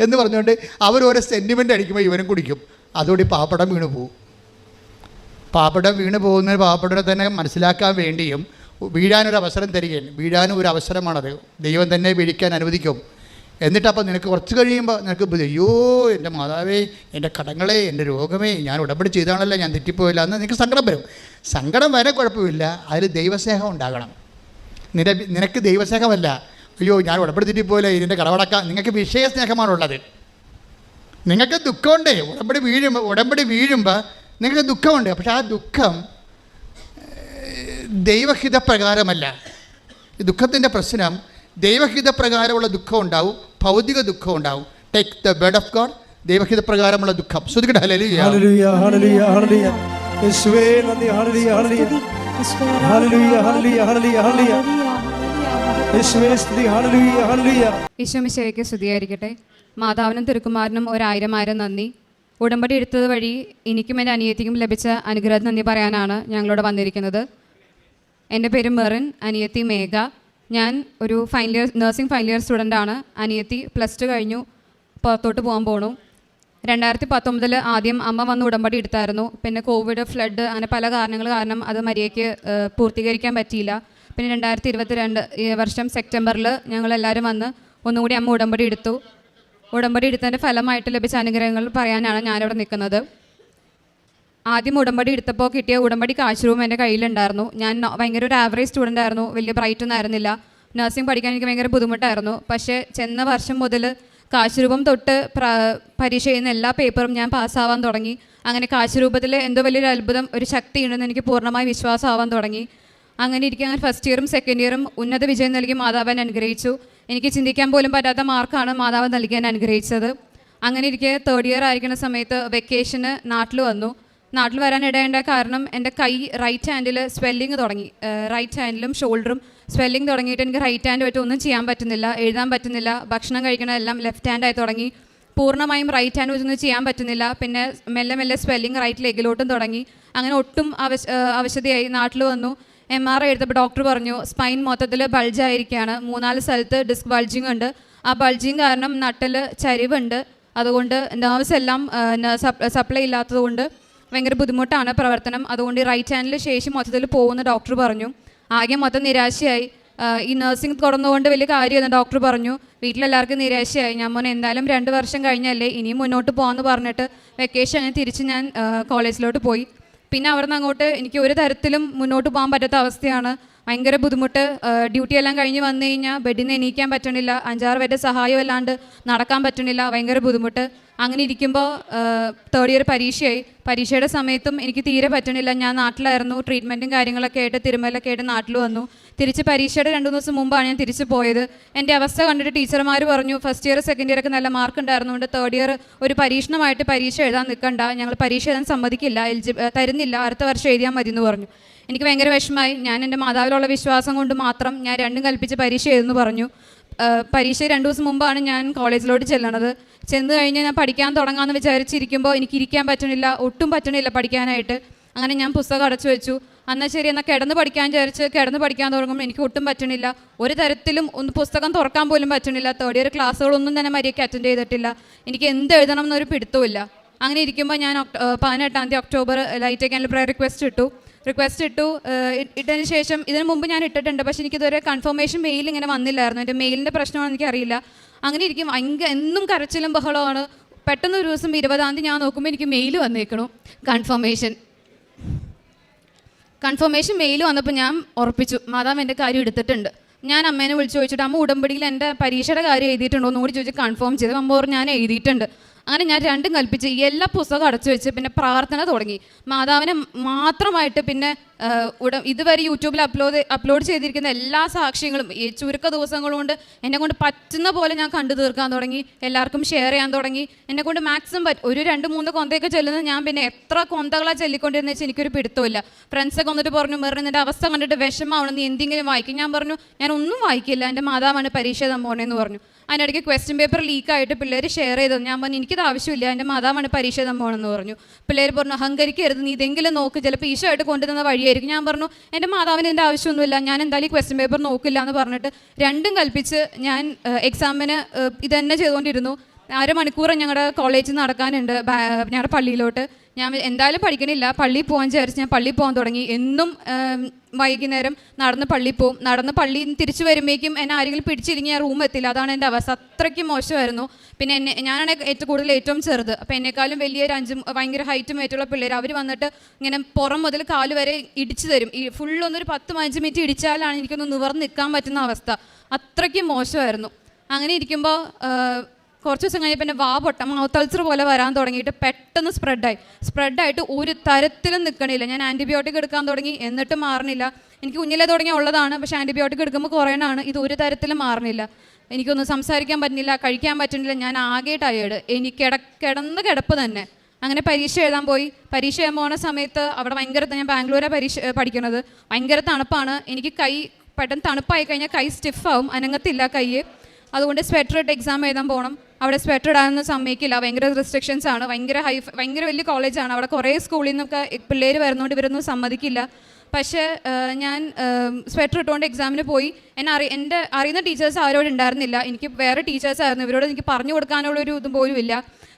എന്ന് പറഞ്ഞുകൊണ്ട് അവർ ഓരോ സെന്റിമെന്റ് അടിക്കുമ്പോൾ ഇവനും കുടിക്കും. അതോടെ പാപ്പടം വീണു പോകും പാപ്പടം വീണു പോകുന്ന പാപ്പടനെ തന്നെ മനസ്സിലാക്കാൻ വേണ്ടിയും വീഴാനൊരു അവസരം തരികയും വീഴാനും ഒരു അവസരമാണത്. ദൈവം തന്നെ വീഴിക്കാൻ അനുവദിക്കും. എന്നിട്ടപ്പോൾ നിനക്ക് കുറച്ച് കഴിയുമ്പോൾ നിനക്ക് അയ്യോ എന്റെ മാതാവേ എന്റെ കടങ്ങളെ എന്റെ രോഗമേ ഞാൻ ഉടമ്പടി ചെയ്താണല്ലോ ഞാൻ തെറ്റിപ്പോയില്ല. എന്ന് നിനക്ക് സങ്കടം വരും. സങ്കടം വരെ കുഴപ്പമില്ല. അതിൽ ദൈവസ്നേഹം ഉണ്ടാകണം. നിന നിനക്ക് ദൈവസ്നേഹമല്ല. അയ്യോ ഞാൻ ഉടമ്പടി പോലെ ഇതിന്റെ കടവടക്ക. നിങ്ങൾക്ക് വിഷയ സ്നേഹമാണുള്ളത്. നിങ്ങൾക്ക് ദുഃഖമുണ്ടേ. ഉടമ്പടി വീഴുമ്പോൾ ഉടമ്പടി വീഴുമ്പോൾ നിങ്ങൾക്ക് ദുഃഖമുണ്ട്. പക്ഷെ ആ ദുഃഖം ദൈവഹിതപ്രകാരമല്ല. ഈ ദുഃഖത്തിന്റെ പ്രശ്നം ദൈവഹിതപ്രകാരമുള്ള ദുഃഖം ഉണ്ടാവും ഭൗതിക ദുഃഖം ഉണ്ടാവും. Take the bed of God ദൈവഹിതപ്രകാരമുള്ള ദുഃഖം. ശ്രുതികട ഹല്ലേലൂയ. ഈശോമിശയ്ക്ക് സ്തുതിയായിരിക്കട്ടെ. മാതാവിനും തിരുക്കുമാരനും ഒരായിരം ആയിരം നന്ദി. ഉടമ്പടി എടുത്തത് വഴി എനിക്കും എന്റെ അനിയത്തിക്കും ലഭിച്ച അനുഗ്രഹ നന്ദി പറയാനാണ് ഞങ്ങളോട് വന്നിരിക്കുന്നത്. എന്റെ പേര് മെറിൻ അനിയത്തി മേഘ. ഞാൻ ഒരു final year nursing final year student ആണ്. അനിയത്തി പ്ലസ് ടു കഴിഞ്ഞു പുറത്തോട്ട് പോകാൻ പോണു. രണ്ടായിരത്തി പത്തൊമ്പതിൽ ആദ്യം അമ്മ വന്ന് ഉടമ്പടി എടുത്തായിരുന്നു. പിന്നെ കോവിഡ് ഫ്ലഡ് അങ്ങനെ പല കാരണങ്ങൾ കാരണം അത് മര്യാദയ്ക്ക് പൂർത്തീകരിക്കാൻ പറ്റിയില്ല. പിന്നെ രണ്ടായിരത്തി ഇരുപത്തിരണ്ട് ഈ വർഷം സെപ്റ്റംബറിൽ ഞങ്ങളെല്ലാവരും വന്ന് ഒന്നുകൂടി അമ്മ ഉടമ്പടി എടുത്തു. ഉടമ്പടി എടുത്തതിന്റെ ഫലമായിട്ട് ലഭിച്ച അനുഗ്രഹങ്ങൾ പറയാനാണ് ഞാനിവിടെ നിൽക്കുന്നത്. ആദ്യം ഉടമ്പടി എടുത്തപ്പോൾ കിട്ടിയ ഉടമ്പടി കാശ് റൂം എന്റെ കയ്യിലുണ്ടായിരുന്നു. ഞാൻ ഭയങ്കര ഒരു ആവറേജ് സ്റ്റുഡന്റ് ആയിരുന്നു. വലിയ ബ്രൈറ്റ് ഒന്നും ആയിരുന്നില്ല. നഴ്സിംഗ് പഠിക്കാൻ എനിക്ക് ഭയങ്കര ബുദ്ധിമുട്ടായിരുന്നു. പക്ഷേ ചെന്ന വർഷം മുതൽ കാശ് രൂപം തൊട്ട് പ്ര പരീക്ഷ ചെയ്യുന്ന എല്ലാ പേപ്പറും ഞാൻ പാസ്സാവാൻ തുടങ്ങി. അങ്ങനെ കാശ് രൂപത്തിൽ എന്തോ വലിയൊരു അത്ഭുതം ഒരു ശക്തി ഉണ്ടെന്ന് എനിക്ക് പൂർണമായി വിശ്വാസമാവാൻ തുടങ്ങി. അങ്ങനെ ഇരിക്കാൻ ഞാൻ ഫസ്റ്റ് ഇയറും സെക്കൻഡ് ഇയറും ഉന്നത വിജയം നൽകി മാതാവൻ അനുഗ്രഹിച്ചു. എനിക്ക് ചിന്തിക്കാൻ പോലും പറ്റാത്ത മാർക്കാണ് മാതാവ് നൽകാൻ അനുഗ്രഹിച്ചത്. അങ്ങനെ ഇരിക്കെ തേർഡ് ഇയർ ആയിരിക്കുന്ന സമയത്ത് വെക്കേഷന് നാട്ടിൽ വന്നു. നാട്ടിൽ വരാൻ കാരണം എന്റെ കൈ റൈറ്റ് ഹാൻഡിൽ സ്വെല്ലിങ് തുടങ്ങി. റൈറ്റ് ഹാൻഡിലും ഷോൾഡറും സ്വെല്ലിങ് തുടങ്ങിയിട്ട് എനിക്ക് റൈറ്റ് ഹാൻഡ് പറ്റി ഒന്നും ചെയ്യാൻ പറ്റുന്നില്ല എഴുതാൻ പറ്റുന്നില്ല ഭക്ഷണം കഴിക്കണതെല്ലാം ലെഫ്റ്റ് ഹാൻഡായി തുടങ്ങി. പൂർണമായും റൈറ്റ് ഹാൻഡ് വെച്ചൊന്നും ചെയ്യാൻ പറ്റുന്നില്ല. പിന്നെ മെല്ലെ മെല്ലെ സ്വെല്ലിങ് റൈറ്റ് ലെഗിലോട്ടും തുടങ്ങി. അങ്ങനെ ഒട്ടും അവശ അവശതയായി നാട്ടിൽ വന്നു. എം ആർ ഐ എടുത്തപ്പോൾ ഡോക്ടർ പറഞ്ഞു സ്പൈൻ മൊത്തത്തിൽ ബൾജായിരിക്കുകയാണ് മൂന്നാൽ സ്ഥലത്ത് ഡിസ്ക് ബൾജിങ് ഉണ്ട്. ആ ബൾജിങ് കാരണം നട്ടിൽ ചരിവുണ്ട്. അതുകൊണ്ട് നെർവ്സ് എല്ലാം സപ്ലൈ ഇല്ലാത്തതുകൊണ്ട് ഭയങ്കര ബുദ്ധിമുട്ടാണ് പ്രവർത്തനം. അതുകൊണ്ട് റൈറ്റ് ഹാൻഡിൽ ശേഷി മൊത്തത്തിൽ പോകുന്ന ഡോക്ടർ പറഞ്ഞു. ആകെ മൊത്തം നിരാശയായി. ഈ നഴ്സിംഗ് തുടർന്നുകൊണ്ട് വലിയ കാര്യമെന്ന് ഡോക്ടർ പറഞ്ഞു. വീട്ടിലെല്ലാവർക്കും നിരാശയായി. ഞാൻ മോനെ എന്തായാലും രണ്ട് വർഷം കഴിഞ്ഞല്ലേ ഇനിയും മുന്നോട്ട് പോകാമെന്ന് പറഞ്ഞിട്ട് വെക്കേഷൻ തിരിച്ച് ഞാൻ കോളേജിലോട്ട് പോയി. പിന്നെ അവിടെ നിന്ന് അങ്ങോട്ട് എനിക്ക് ഒരു തരത്തിലും മുന്നോട്ട് പോകാൻ പറ്റാത്ത അവസ്ഥയാണ് ഭയങ്കര ബുദ്ധിമുട്ട്. ഡ്യൂട്ടി എല്ലാം കഴിഞ്ഞ് വന്നു കഴിഞ്ഞാൽ ബെഡിൽ എണീക്കാൻ പറ്റണില്ല. അഞ്ചാറ് പേരുടെ സഹായം അല്ലാണ്ട് നടക്കാൻ പറ്റണില്ല. ഭയങ്കര ബുദ്ധിമുട്ട്. അങ്ങനെ ഇരിക്കുമ്പോൾ തേർഡ് ഇയർ പരീക്ഷയായി. പരീക്ഷയുടെ സമയത്തും എനിക്ക് തീരെ പറ്റണില്ല. ഞാൻ നാട്ടിലായിരുന്നു. ട്രീറ്റ്മെന്റും കാര്യങ്ങളൊക്കെ ആയിട്ട് തിരുമലൊക്കെ ആയിട്ട് നാട്ടിൽ വന്നു. തിരിച്ച് പരീക്ഷയുടെ രണ്ട് ദിവസം മുമ്പാണ് ഞാൻ തിരിച്ച് പോയത്. എന്റെ അവസ്ഥ കണ്ടിട്ട് ടീച്ചർമാർ പറഞ്ഞു ഫസ്റ്റ് ഇയർ സെക്കൻഡ് ഇയർ ഒക്കെ നല്ല മാർക്ക് ഉണ്ടായിരുന്നുകൊണ്ട് തേർഡ് ഇയർ ഒരു പരീക്ഷണമായിട്ട് പരീക്ഷ എഴുതാൻ നിൽക്കണ്ട ഞങ്ങൾ പരീക്ഷ എഴുതാൻ സമ്മതിക്കില്ല. എലിജി തരുന്നില്ല. അടുത്ത വർഷം എഴുതിയാൽ മതി എന്ന് പറഞ്ഞു. എനിക്ക് ഭയങ്കര വിഷമമായി. ഞാൻ എന്റെ മാതാവിലുള്ള വിശ്വാസം കൊണ്ട് മാത്രം ഞാൻ രണ്ടും കൽപ്പിച്ച് പരീക്ഷ എഴുതുന്നു പറഞ്ഞു. പരീക്ഷ രണ്ട് ദിവസം മുമ്പാണ് ഞാൻ കോളേജിലോട്ട് ചെല്ലണത്. ചെന്ന് കഴിഞ്ഞ് ഞാൻ പഠിക്കാൻ തുടങ്ങാമെന്ന് വിചാരിച്ചിരിക്കുമ്പോൾ എനിക്ക് ഇരിക്കാൻ പറ്റണില്ല ഒട്ടും പറ്റണില്ല പഠിക്കാനായിട്ട്. അങ്ങനെ ഞാൻ പുസ്തകം അടച്ചു വെച്ചു. എന്നാൽ ശരി എന്നാൽ കിടന്ന് പഠിക്കാൻ വിചാരിച്ച് കിടന്ന് പഠിക്കാൻ തുടങ്ങുമ്പോൾ എനിക്ക് ഒട്ടും പറ്റണില്ല. ഒരു തരത്തിലും ഒന്ന് പുസ്തകം തുറക്കാൻ പോലും പറ്റണില്ല. തേർഡ് ഇയർ ക്ലാസ്സുകളൊന്നും തന്നെ മര്യാദയ്ക്ക് അറ്റൻഡ് ചെയ്തിട്ടില്ല. എനിക്ക് എന്ത് എഴുതണം എന്നൊരു പിടുത്തമില്ല അങ്ങനെ ഇരിക്കുമ്പോൾ ഞാൻ പതിനെട്ടാം തീയതി October light candle prayer request ഇട്ടു. റിക്വസ്റ്റ് ഇട്ടു. ഇട്ടതിന് ശേഷം ഇതിന് മുമ്പ് ഞാൻ ഇട്ടിട്ടുണ്ട്. പക്ഷേ എനിക്കിതുവരെ കൺഫർമേഷൻ മെയിൽ ഇങ്ങനെ വന്നില്ലായിരുന്നു. എന്റെ മെയിലിന്റെ പ്രശ്നമാണെന്ന് എനിക്കറിയില്ല. അങ്ങനെ ഇരിക്കും. ഭയങ്കര എന്നും കരച്ചിലും ബഹളമാണ് പെട്ടെന്ന് ഒരു ദിവസം ഇരുപതാം തീയതി ഞാൻ നോക്കുമ്പോൾ എനിക്ക് മെയിൽ വന്നേക്കണു. കൺഫർമേഷൻ കൺഫർമേഷൻ മെയിൽ വന്നപ്പോൾ ഞാൻ ഉറപ്പിച്ചു. മാതാവ് എന്റെ കാര്യം എടുത്തിട്ടുണ്ട്. ഞാൻ അമ്മേനെ വിളിച്ച് ചോദിച്ചിട്ട് അമ്മ ഉടമ്പടിയിൽ എന്റെ പരീക്ഷയുടെ കാര്യം എഴുതിയിട്ടുണ്ടോ? എന്ന് കൂടി ചോദിച്ച് കൺഫേം ചെയ്തു. അമ്മ പറഞ്ഞു ഞാൻ എഴുതിയിട്ടുണ്ട്. അങ്ങനെ ഞാൻ രണ്ടും കൽപ്പിച്ച് എല്ലാ പുസ്തകം അടച്ചു വെച്ച് പിന്നെ പ്രാർത്ഥന തുടങ്ങി. മാതാവിനെ മാത്രമായിട്ട് പിന്നെ ഉടൻ ഉട ഇതുവരെ യൂട്യൂബിൽ അപ്ലോഡ് അപ്ലോഡ് ചെയ്തിരിക്കുന്ന എല്ലാ സാക്ഷ്യങ്ങളും ഈ ചുരുക്ക ദിവസങ്ങൾ കൊണ്ട് എന്നെ കൊണ്ട് പറ്റുന്ന പോലെ ഞാൻ കണ്ടു തീർക്കാൻ തുടങ്ങി എല്ലാവർക്കും ഷെയർ ചെയ്യാൻ തുടങ്ങി. എന്നെ കൊണ്ട് മാക്സിമം ഒരു രണ്ട് മൂന്ന് കൊന്തയൊക്കെ ചെല്ലുന്നത് ഞാൻ പിന്നെ എത്ര കൊന്തകളാണ് ചെല്ലിക്കൊണ്ടിരുന്ന വെച്ചാൽ എനിക്കൊരു പിടുത്തമില്ല ഫ്രണ്ട്സൊക്കെ വന്നിട്ട് പറഞ്ഞു മെറിന് അവസ്ഥ കണ്ടിട്ട് വിഷമാവണം നീ എന്തെങ്കിലും വായിക്കും. ഞാൻ പറഞ്ഞു ഞാൻ ഒന്നും വായിക്കില്ല എന്റെ മാതാവാണ് പരീക്ഷ തമ്പോണേന്ന് പറഞ്ഞു. അതിനിടയ്ക്ക് ക്വസ്റ്റ്യൻ പേപ്പർ ലീക്കായിട്ട് പിള്ളേർ ഷെയർ ചെയ്തത് ഞാൻ പറഞ്ഞു എനിക്കത് ആവശ്യമില്ല. എന്റെ മാതാവാണ് പരീക്ഷ തമ്പോണെന്ന് പറഞ്ഞു. പിള്ളേർ പറഞ്ഞു അഹങ്കരിക്കരുത്. നീ ഇതെങ്കിലും നോക്ക്. ചിലപ്പോൾ ഈശോ ആയിട്ട് കൊണ്ടുവന്ന വഴിയായിരിക്കും. ഞാൻ പറഞ്ഞു എന്റെ മാതാവിന് എന്റെ ആവശ്യമൊന്നുമില്ല. ഞാൻ എന്തായാലും ക്വസ്റ്റ്യൻ പേപ്പർ നോക്കില്ല എന്ന് പറഞ്ഞിട്ട് രണ്ടും കൽപ്പിച്ച് ഞാൻ എക്സാമിന് ഇതന്നെ തന്നെ ചെയ്തുകൊണ്ടിരുന്നു. അരമണിക്കൂർ ഞങ്ങളുടെ കോളേജിൽ നടക്കാനുണ്ട്. ബാ- ഞങ്ങളുടെ പള്ളിയിലോട്ട്. ഞാൻ എന്തായാലും പഠിക്കണില്ല. പള്ളിയിൽ പോകാൻ വിചാരിച്ച് ഞാൻ പള്ളിയിൽ പോകാൻ തുടങ്ങി. എന്നും വൈകുന്നേരം നടന്ന് പള്ളിയിൽ പോവും. നടന്ന് പള്ളിയിൽ നിന്ന് തിരിച്ചു വരുമ്പോഴേക്കും എന്നെ ആരെങ്കിലും പിടിച്ചിരിങ്ങി ആ റൂം എത്തില്ല. അതാണ് എന്റെ അവസ്ഥ. അത്രയ്ക്കും മോശമായിരുന്നു. പിന്നെ എന്നെ ഞാനാണ് ഏറ്റവും കൂടുതൽ ഏറ്റവും ചെറുത്. അപ്പോൾ എന്നെക്കാളും വലിയൊരു അഞ്ചും ഭയങ്കര ഹൈറ്റും ആയിട്ടുള്ള പിള്ളേർ അവർ വന്നിട്ട് ഇങ്ങനെ പുറം മുതൽ കാൽ വരെ ഇടിച്ചു തരും. ഈ ഫുള്ളൊന്നൊരു പത്ത് പതിനഞ്ച് മിനിറ്റ് ഇടിച്ചാലാണ് എനിക്കൊന്ന് നിവർന്ന് നിൽക്കാൻ പറ്റുന്ന അവസ്ഥ. അത്രയ്ക്കും മോശമായിരുന്നു. അങ്ങനെ ഇരിക്കുമ്പോൾ കുറച്ച് ദിവസം കഴിഞ്ഞപ്പോൾ എന്റെ വാ പൊട്ട മൗത്ത് അൾസർ പോലെ വരാൻ തുടങ്ങിയിട്ട് പെട്ടെന്ന് സ്പ്രെഡായി സ്പ്രെഡായിട്ട് ഒരു തരത്തിലും നിൽക്കണില്ല ഞാൻ ആന്റിബയോട്ടിക് എടുക്കാൻ തുടങ്ങി എന്നിട്ടും മാറണില്ല. എനിക്ക് കുഞ്ഞിലെ തുടങ്ങി ഉള്ളതാണ് പക്ഷേ ആന്റിബയോട്ടിക് എടുക്കുമ്പോൾ കുറയണാണ് ഇത് ഒരു തരത്തിലും മാറണില്ല. എനിക്കൊന്നും സംസാരിക്കാൻ പറ്റുന്നില്ല കഴിക്കാൻ പറ്റുന്നില്ല. ഞാൻ ആകെ ടയേർഡ് എനിക്ക് കിട കിടന്ന് കിടപ്പ് തന്നെ. അങ്ങനെ പരീക്ഷ എഴുതാൻ പോയി. പരീക്ഷ എഴുതാൻ പോകുന്ന സമയത്ത് അവിടെ ഭയങ്കര ഞാൻ ബാംഗ്ലൂരാണ് പരീക്ഷ പഠിക്കുന്നത് ഭയങ്കര തണുപ്പാണ്. എനിക്ക് കൈ പെട്ടെന്ന് തണുപ്പായി കഴിഞ്ഞാൽ കൈ സ്റ്റിഫാവും അനങ്ങത്തില്ല കൈ അതുകൊണ്ട് സ്വെറ്റർ ഇട്ട് എക്സാം എഴുതാൻ പോകണം അവിടെ സ്വെറ്റർ ഇടാനൊന്നും സമ്മതിക്കില്ല. ഭയങ്കര റെസ്ട്രിക്ഷൻസ് ആണ്. ഭയങ്കര ഹൈ ഭയങ്കര വലിയ കോളേജാണ് അവിടെ കുറേ സ്കൂളിൽ നിന്നൊക്കെ പിള്ളേർ വരുന്നതുകൊണ്ട് ഇവരൊന്നും സമ്മതിക്കില്ല. പക്ഷേ ഞാൻ സ്വെറ്റർ ഇട്ടുകൊണ്ട് എക്സാമിന് പോയി. എന്നെ അറി എന്റെ അറിയുന്ന ടീച്ചേഴ്സ് ആരോട് ഉണ്ടായിരുന്നില്ല എനിക്ക് വേറെ ടീച്ചേഴ്സ് ആയിരുന്നു. ഇവരോട് എനിക്ക് പറഞ്ഞു കൊടുക്കാനുള്ളൊരു ഇതും പോലും ഇല്ല.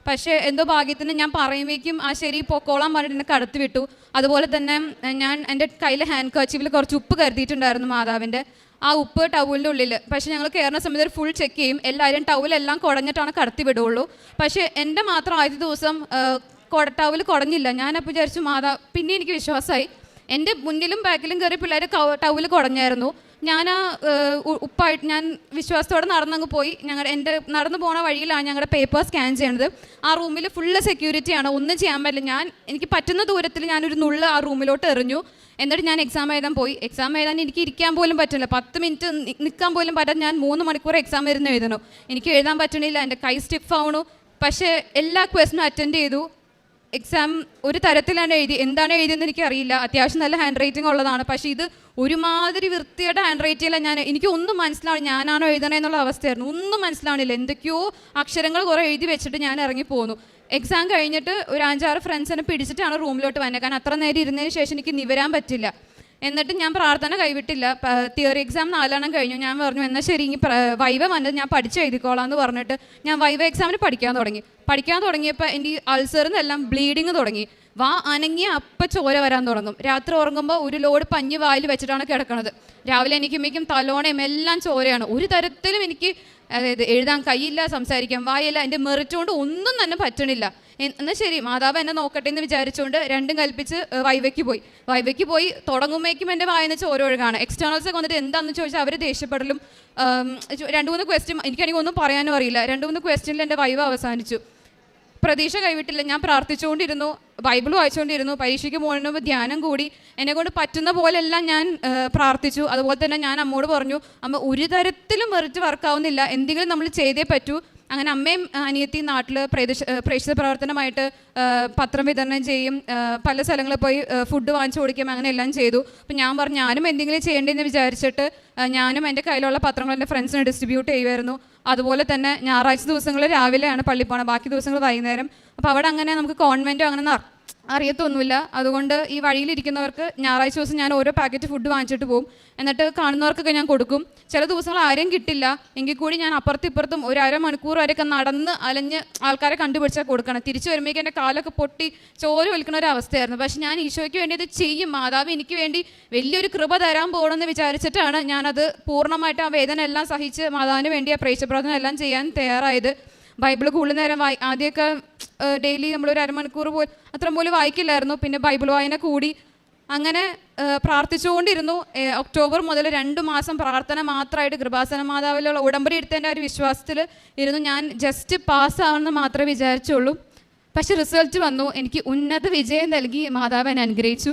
പക്ഷേ എന്തോ ഭാഗ്യത്തിന് ഞാൻ പറയുമ്പോഴേക്കും ആ ശരി പൊക്കോളാൻ പറഞ്ഞിട്ട് എന്നെ കടത്തി വിട്ടു അതുപോലെ തന്നെ ഞാൻ എന്റെ കയ്യിൽ ഹാൻഡ് കർച്ചീവിൽ കുറച്ച് ഉപ്പ് കരുതിയിട്ടുണ്ടായിരുന്നു മാതാവിന്റെ ആ ഉപ്പ് ടൗലിന്റെ ഉള്ളിൽ പക്ഷേ ഞങ്ങൾ കയറുന്ന സമയത്ത് ഫുൾ ചെക്ക് ചെയ്യും. എല്ലാവരും ടൗലെല്ലാം കുടഞ്ഞിട്ടാണ് കടത്തി വിടുള്ളൂ. പക്ഷേ എന്റെ മാത്രം ആദ്യ ദിവസം ടവൽ കുടഞ്ഞില്ല. ഞാനപ്പോൾ വിചാരിച്ചു മാതാ പിന്നെ എനിക്ക് വിശ്വാസമായി എന്റെ മുന്നിലും ബാക്കിലും കയറി പിള്ളേർ ടവൽ കുടഞ്ഞായിരുന്നു. ഞാൻ ആ ഉപ്പായിട്ട് ഞാൻ വിശ്വാസത്തോടെ നടന്നങ്ങ് പോയി. ഞങ്ങളുടെ എന്റെ നടന്നു പോണ വഴിയിലാണ് ഞങ്ങളുടെ പേപ്പർ സ്കാൻ ചെയ്യണത്. ആ റൂമിൽ ഫുള്ള് സെക്യൂരിറ്റിയാണ് ഒന്നും ചെയ്യാൻ പറ്റില്ല. ഞാൻ എനിക്ക് പറ്റുന്ന ദൂരത്തിൽ ഞാനൊരു നുള്ള് ആ റൂമിലോട്ട് എറിഞ്ഞു. എന്നിട്ട് ഞാൻ എക്സാം എഴുതാൻ പോയി. എക്സാം എഴുതാൻ എനിക്ക് ഇരിക്കാൻ പോലും പറ്റില്ല. പത്ത് മിനിറ്റ് നിൽക്കാൻ പോലും പറ്റാൻ ഞാൻ മൂന്ന് മണിക്കൂർ എക്സാം ഇരുന്ന് എഴുതണം. എനിക്ക് എഴുതാൻ പറ്റണില്ല. എന്റെ കൈ സ്റ്റിഫ് ആവണു. പക്ഷേ എല്ലാ ക്വസ്റ്റിനും അറ്റൻഡ് ചെയ്തു. എക്സാം ഒരു തരത്തിലാണ് എഴുതി എന്താണ് എഴുതിയെന്ന് എനിക്കറിയില്ല. അത്യാവശ്യം നല്ല ഹാൻഡ് റൈറ്റിംഗ് ഉള്ളതാണ്. പക്ഷേ ഇത് ഒരുമാതിരി വൃത്തിയുടെ ഹാൻഡ് റൈറ്റിംഗില്ല ഞാൻ എനിക്ക് ഒന്നും മനസ്സിലാവും ഞാനാണോ എന്നുള്ള അവസ്ഥയായിരുന്നു. ഒന്നും മനസ്സിലാവണില്ല. എന്തൊക്കെയോ അക്ഷരങ്ങൾ കുറേ എഴുതി വെച്ചിട്ട് ഞാൻ ഇറങ്ങി പോന്നു. എക്സാം കഴിഞ്ഞിട്ട് ഒരു അഞ്ചാറ് ഫ്രണ്ട്സിനെ പിടിച്ചിട്ടാണ് റൂമിലോട്ട് വന്നത് കാരണം അത്ര നേരം ഇരുന്നതിന് ശേഷം എനിക്ക് നിവരാൻ പറ്റില്ല. എന്നിട്ട് ഞാൻ പ്രാർത്ഥന കൈവിട്ടില്ല. തിയറി എക്സാം നാലെണ്ണം കഴിഞ്ഞു. ഞാൻ പറഞ്ഞു എന്നാൽ ശരി ഇനി വൈവ വന്നത് ഞാൻ പഠിച്ച് എഴുതിക്കോളാം എന്ന് പറഞ്ഞിട്ട് ഞാൻ വൈവ എക്സാമിന് പഠിക്കാൻ തുടങ്ങി. പഠിക്കാൻ തുടങ്ങിയപ്പോൾ എന്റെ ഈ അൾസറിൽ നിന്നെല്ലാം ബ്ലീഡിങ് തുടങ്ങി. വാ അനങ്ങി അപ്പം ചോര വരാൻ തുടങ്ങും. രാത്രി ഉറങ്ങുമ്പോൾ ഒരു ലോഡ് പഞ്ഞ് വായിൽ വെച്ചിട്ടാണ് കിടക്കുന്നത് രാവിലെ എനിക്കുമ്മയ്ക്കും തലോണയും എല്ലാം ചോരയാണ്. ഒരു തരത്തിലും എനിക്ക് അതായത് എഴുതാൻ കൈയില്ല സംസാരിക്കാൻ വായില്ല എന്റെ മെറിറ്റ് കൊണ്ട് ഒന്നും തന്നെ പറ്റണില്ല. എന്നാൽ ശരി മാതാവ് എന്നെ നോക്കട്ടെ എന്ന് വിചാരിച്ചുകൊണ്ട് രണ്ടും കൽപ്പിച്ച് വൈവയ്ക്ക് പോയി. വൈവയ്ക്ക് പോയി തുടങ്ങുമ്പോഴേക്കും എന്റെ വായന ചോരൊഴുകാണ്. എക്സ്റ്റേണൽസ് ഒക്കെ വന്നിട്ട് എന്താണെന്ന് ചോദിച്ചാൽ അവർ ദേഷ്യപ്പെടലും. രണ്ട് മൂന്ന് ക്വസ്റ്റ്യൻ എനിക്കാണെങ്കിൽ ഒന്നും പറയാനും അറിയില്ല. രണ്ട് മൂന്ന് ക്വസ്റ്റ്യനിൽ എന്റെ വൈവ് അവസാനിച്ചു. പ്രതീക്ഷ കൈവിട്ടില്ല. ഞാൻ പ്രാർത്ഥിച്ചുകൊണ്ടിരുന്നു ബൈബിൾ വായിച്ചുകൊണ്ടിരുന്നു പരീക്ഷയ്ക്ക് പോകുമ്പോൾ ധ്യാനം കൂടി. എന്നെ കൊണ്ട് പറ്റുന്ന പോലെല്ലാം ഞാൻ പ്രാർത്ഥിച്ചു. അതുപോലെ തന്നെ ഞാൻ അമ്മോട് പറഞ്ഞു അമ്മ ഒരു തരത്തിലും വെറുതെ വർക്കാവുന്നില്ല എന്തെങ്കിലും നമ്മൾ ചെയ്തേ പറ്റൂ. അങ്ങനെ അമ്മയും അനിയത്തി നാട്ടിൽ പ്രേദേശ പ്രേക്ഷിത പ്രവർത്തനമായിട്ട് പത്രം വിതരണം ചെയ്യും. പല സ്ഥലങ്ങളിൽ പോയി ഫുഡ് വാങ്ങിച്ചു കൊടുക്കുകയും അങ്ങനെ എല്ലാം ചെയ്തു. അപ്പം ഞാൻ പറഞ്ഞു ഞാനും എന്തെങ്കിലും ചെയ്യേണ്ടതെന്ന് വിചാരിച്ചിട്ട് ഞാനും എന്റെ കയ്യിലുള്ള പത്രങ്ങൾ എന്റെ ഫ്രണ്ട്സിന് ഡിസ്ട്രിബ്യൂട്ട് ചെയ്യുമായിരുന്നു അതുപോലെ തന്നെ ഞായറാഴ്ച ദിവസങ്ങളിൽ രാവിലെയാണ് പള്ളി ബാക്കി ദിവസങ്ങൾ വൈകുന്നേരം. അപ്പോൾ അവിടെ അങ്ങനെ നമുക്ക് കോൺവെന്റോ അങ്ങനെ അറിയത്തൊന്നുമില്ല. അതുകൊണ്ട് ഈ വഴിയിലിരിക്കുന്നവർക്ക് ഞായറാഴ്ച ദിവസം ഞാൻ ഓരോ പാക്കറ്റ് ഫുഡ് വാങ്ങിച്ചിട്ട് പോകും. എന്നിട്ട് കാണുന്നവർക്കൊക്കെ ഞാൻ കൊടുക്കും. ചില ദിവസങ്ങൾ ആരെയും കിട്ടില്ല. എങ്കിൽ കൂടി ഞാൻ അപ്പുറത്തും ഇപ്പുറത്തും ഒരു അരമണിക്കൂർ വരെയൊക്കെ നടന്ന് അലഞ്ഞ് ആൾക്കാരെ കണ്ടുപിടിച്ചാൽ കൊടുക്കണം. തിരിച്ചു വരുമ്പോഴേക്കും എന്റെ കാലൊക്കെ പൊട്ടി ചോര വലിക്കുന്ന ഒരു അവസ്ഥയായിരുന്നു. പക്ഷേ ഞാൻ ഈശോയ്ക്ക് വേണ്ടി ഇത് ചെയ്യും. മാതാവ് എനിക്ക് വേണ്ടി വലിയൊരു കൃപ തരാൻ പോകണമെന്ന് വിചാരിച്ചിട്ടാണ് ഞാനത് പൂർണമായിട്ട് ആ വേദന എല്ലാം സഹിച്ച് മാതാവിന് വേണ്ടി ആ പ്രേക്ഷപ്രാർത്ഥന എല്ലാം ചെയ്യാൻ തയ്യാറായത്. ബൈബിൾ കൂടുതൽ നേരം വായി ആദ്യമൊക്കെ ഡെയിലി നമ്മൾ നമ്മളൊരു അരമണിക്കൂർ പോലും അത്ര പോലും വായിക്കില്ലായിരുന്നു. പിന്നെ ബൈബിൾ വായന കൂടി അങ്ങനെ പ്രാർത്ഥിച്ചുകൊണ്ടിരുന്നു. ഒക്ടോബർ മുതൽ രണ്ട് മാസം പ്രാർത്ഥന മാത്രമായിട്ട് കൃപാസന മാതാവിലുള്ള ഉടമ്പടി എടുത്തതിന്റെ ഒരു വിശ്വാസത്തിൽ ഇരുന്നു. ഞാൻ ജസ്റ്റ് പാസ്സാവണമെന്ന് മാത്രമേ വിചാരിച്ചുള്ളൂ. പക്ഷെ റിസൾട്ട് വന്നു. എനിക്ക് ഉന്നത വിജയം നൽകി. മാതാവ് എന്നെ അനുഗ്രഹിച്ചു.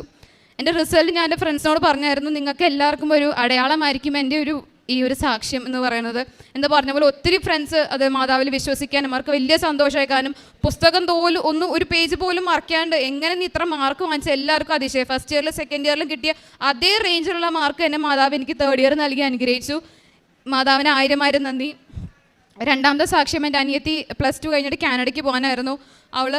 എന്റെ റിസൾട്ട് ഞാൻ എന്റെ ഫ്രണ്ട്സിനോട് പറഞ്ഞായിരുന്നു നിങ്ങൾക്ക് എല്ലാവർക്കും ഒരു അടയാളമായിരിക്കും എന്റെ ഒരു ഈ ഒരു സാക്ഷ്യം എന്ന് പറയുന്നത്. എന്താ പറഞ്ഞ പോലെ ഒത്തിരി ഫ്രണ്ട്സ് അത് മാതാവിൽ വിശ്വസിക്കാനും അവർക്ക് വലിയ സന്തോഷമായി. കാരണം പുസ്തകം തോലും ഒന്നും ഒരു പേജ് പോലും മറക്കാണ്ട് എങ്ങനെ നീ ഇത്ര മാർക്ക് വാങ്ങിച്ച എല്ലാവർക്കും അതിശയം. ഫസ്റ്റ് ഇയറിലും സെക്കൻഡ് ഇയറിലും കിട്ടിയ അതേ റേഞ്ചിലുള്ള മാർക്ക് എന്നെ മാതാവ് എനിക്ക് തേർഡ് ഇയർ നൽകി അനുഗ്രഹിച്ചു. മാതാവിന് ആയിരം ആയിരം നന്ദി. രണ്ടാമത്തെ സാക്ഷ്യം എന്റെ അനിയത്തി പ്ലസ് ടു കഴിഞ്ഞിട്ട് കാനഡയ്ക്ക് പോകാനായിരുന്നു. അവൾ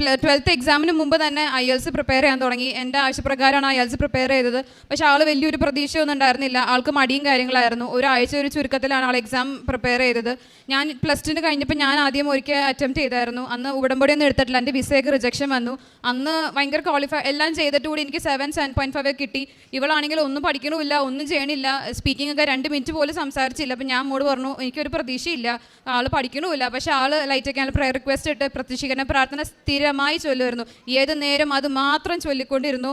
ട്വൽത്ത് എക്സാമിന് മുമ്പ് തന്നെ ഐ എൽസ് പ്രിപ്പയർ ചെയ്യാൻ തുടങ്ങി. എന്റെ ആവശ്യപ്രകാരമാണ് ഐ എൽസ് പ്രിപ്പയർ ചെയ്തത്. പക്ഷെ ആൾ വലിയൊരു പ്രതീക്ഷയൊന്നും ഉണ്ടായിരുന്നില്ല. ആൾക്ക് മടിയും കാര്യങ്ങളായിരുന്നു. ഒരാഴ്ച ഒരു ചുരുക്കത്തിലാണ് ആൾ എക്സാം പ്രിപ്പയർ ചെയ്തത്. ഞാൻ പ്ലസ് ടുന് കഴിഞ്ഞപ്പോൾ ഞാൻ ആദ്യം ഒരിക്കൽ അറ്റംപ്റ്റ് ചെയ്തായിരുന്നു. അന്ന് ഉടമ്പടി ഒന്നും എടുത്തിട്ടില്ല. എന്റെ വിസയൊക്കെ റിജക്ഷൻ വന്നു. അന്ന് ഭയങ്കര ക്വാളിഫൈ എല്ലാം ചെയ്തിട്ട് കൂടി എനിക്ക് സെവൻ സെവൻ പോയിന്റ് ഫൈവ് കിട്ടി. ഇവളാണെങ്കിൽ ഒന്നും പഠിക്കണമില്ല ഒന്നും ചെയ്യണില്ല. സ്പീക്കിംഗ് ഒക്കെ രണ്ട് മിനിറ്റ് പോലും സംസാരിച്ചില്ല. അപ്പം ഞാൻ മോട് പറഞ്ഞു എനിക്കൊരു പ്രതീക്ഷയില്ല. ആൾ പഠിക്കണമില്ല. പക്ഷേ ആൾ ലൈറ്റ് ഒക്കെ പ്രയർ റിക്വസ്റ്റ് ഇട്ട് പ്രതീക്ഷിക്കുന്ന പ്രാർത്ഥന സ്ഥിരമായി ചൊല്ലുമായിരുന്നു ഏത് നേരം അത് മാത്രം ചൊല്ലിക്കൊണ്ടിരുന്നു.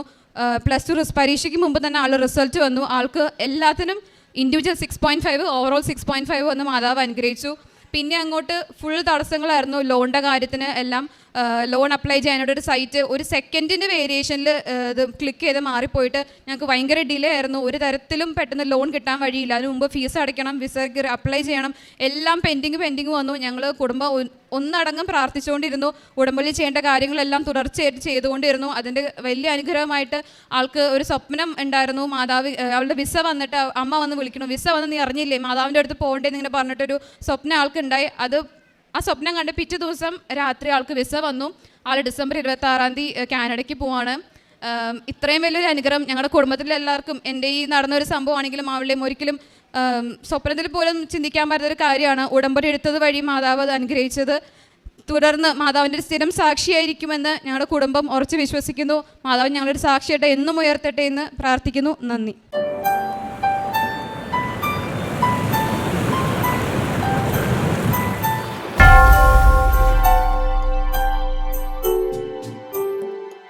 പ്ലസ് ടു പരീക്ഷയ്ക്ക് മുമ്പ് തന്നെ ആൾ റിസൾട്ട് വന്നു. ആൾക്ക് എല്ലാത്തിനും individual six point five overall six point five വന്ന് മാതാവ് അനുഗ്രഹിച്ചു. പിന്നെ അങ്ങോട്ട് ഫുൾ തടസ്സങ്ങളായിരുന്നു ലോണിന്റെ കാര്യത്തിന് എല്ലാം. ലോൺ അപ്ലൈ ചെയ്യാനായിട്ട് ഒരു സൈറ്റ് ഒരു സെക്കൻഡിന്റെ വേരിയേഷനിൽ ഇത് ക്ലിക്ക് ചെയ്ത് മാറിപ്പോയിട്ട് ഞങ്ങൾക്ക് ഭയങ്കര ഡിലേ ആയിരുന്നു. ഒരു തരത്തിലും പെട്ടെന്ന് ലോൺ കിട്ടാൻ വഴിയില്ല. അതിന് മുമ്പ് ഫീസ് അടയ്ക്കണം വിസ അപ്ലൈ ചെയ്യണം. എല്ലാം പെൻഡിങ് പെൻഡിങ് വന്നു. ഞങ്ങൾ കുടുംബം ഒന്നടങ്കം പ്രാർത്ഥിച്ചുകൊണ്ടിരുന്നു. ഉടമ്പള്ളി ചെയ്യേണ്ട കാര്യങ്ങളെല്ലാം തുടർച്ചയായിട്ട് ചെയ്തുകൊണ്ടിരുന്നു. അതിന്റെ വലിയ അനുഗ്രഹമായിട്ട് ആൾക്ക് ഒരു സ്വപ്നം ഉണ്ടായിരുന്നു. മാതാവ് അവളുടെ വിസ വന്നിട്ട് അമ്മ വന്ന് വിളിക്കണം വിസ വന്ന് നീ അറിഞ്ഞില്ലേ? മാതാവിന്റെ അടുത്ത് പോകണ്ടേന്ന് ഇങ്ങനെ പറഞ്ഞിട്ടൊരു സ്വപ്നം ആൾക്കുണ്ടായി. അത് ആ സ്വപ്നം കണ്ട് പിറ്റേ ദിവസം രാത്രി ആൾക്ക് വിസ വന്നു. ആൾ ഡിസംബർ ഇരുപത്തി ആറാം തീയതി കാനഡയ്ക്ക് പോവാണ്. ഇത്രയും വലിയൊരു അനുഗ്രഹം ഞങ്ങളുടെ കുടുംബത്തിലെ എല്ലാവർക്കും എന്റെ ഈ നടന്നൊരു സംഭവമാണെങ്കിലും അവളുടെയും ഒരിക്കലും സ്വപ്നത്തിൽ പോലും ചിന്തിക്കാൻ പറ്റാത്തൊരു കാര്യമാണ്. ഉടമ്പടി എടുത്തത് വഴി മാതാവ് അത് അനുഗ്രഹിച്ചത്. തുടർന്ന് മാതാവിന്റെ ഒരു സ്ഥിരം സാക്ഷിയായിരിക്കുമെന്ന് ഞങ്ങളുടെ കുടുംബം ഉറച്ചു വിശ്വസിക്കുന്നു. മാതാവ് ഞങ്ങളുടെ ഒരു സാക്ഷിയായിട്ട് എന്നും ഉയർത്തട്ടെ എന്ന് പ്രാർത്ഥിക്കുന്നു. നന്ദി.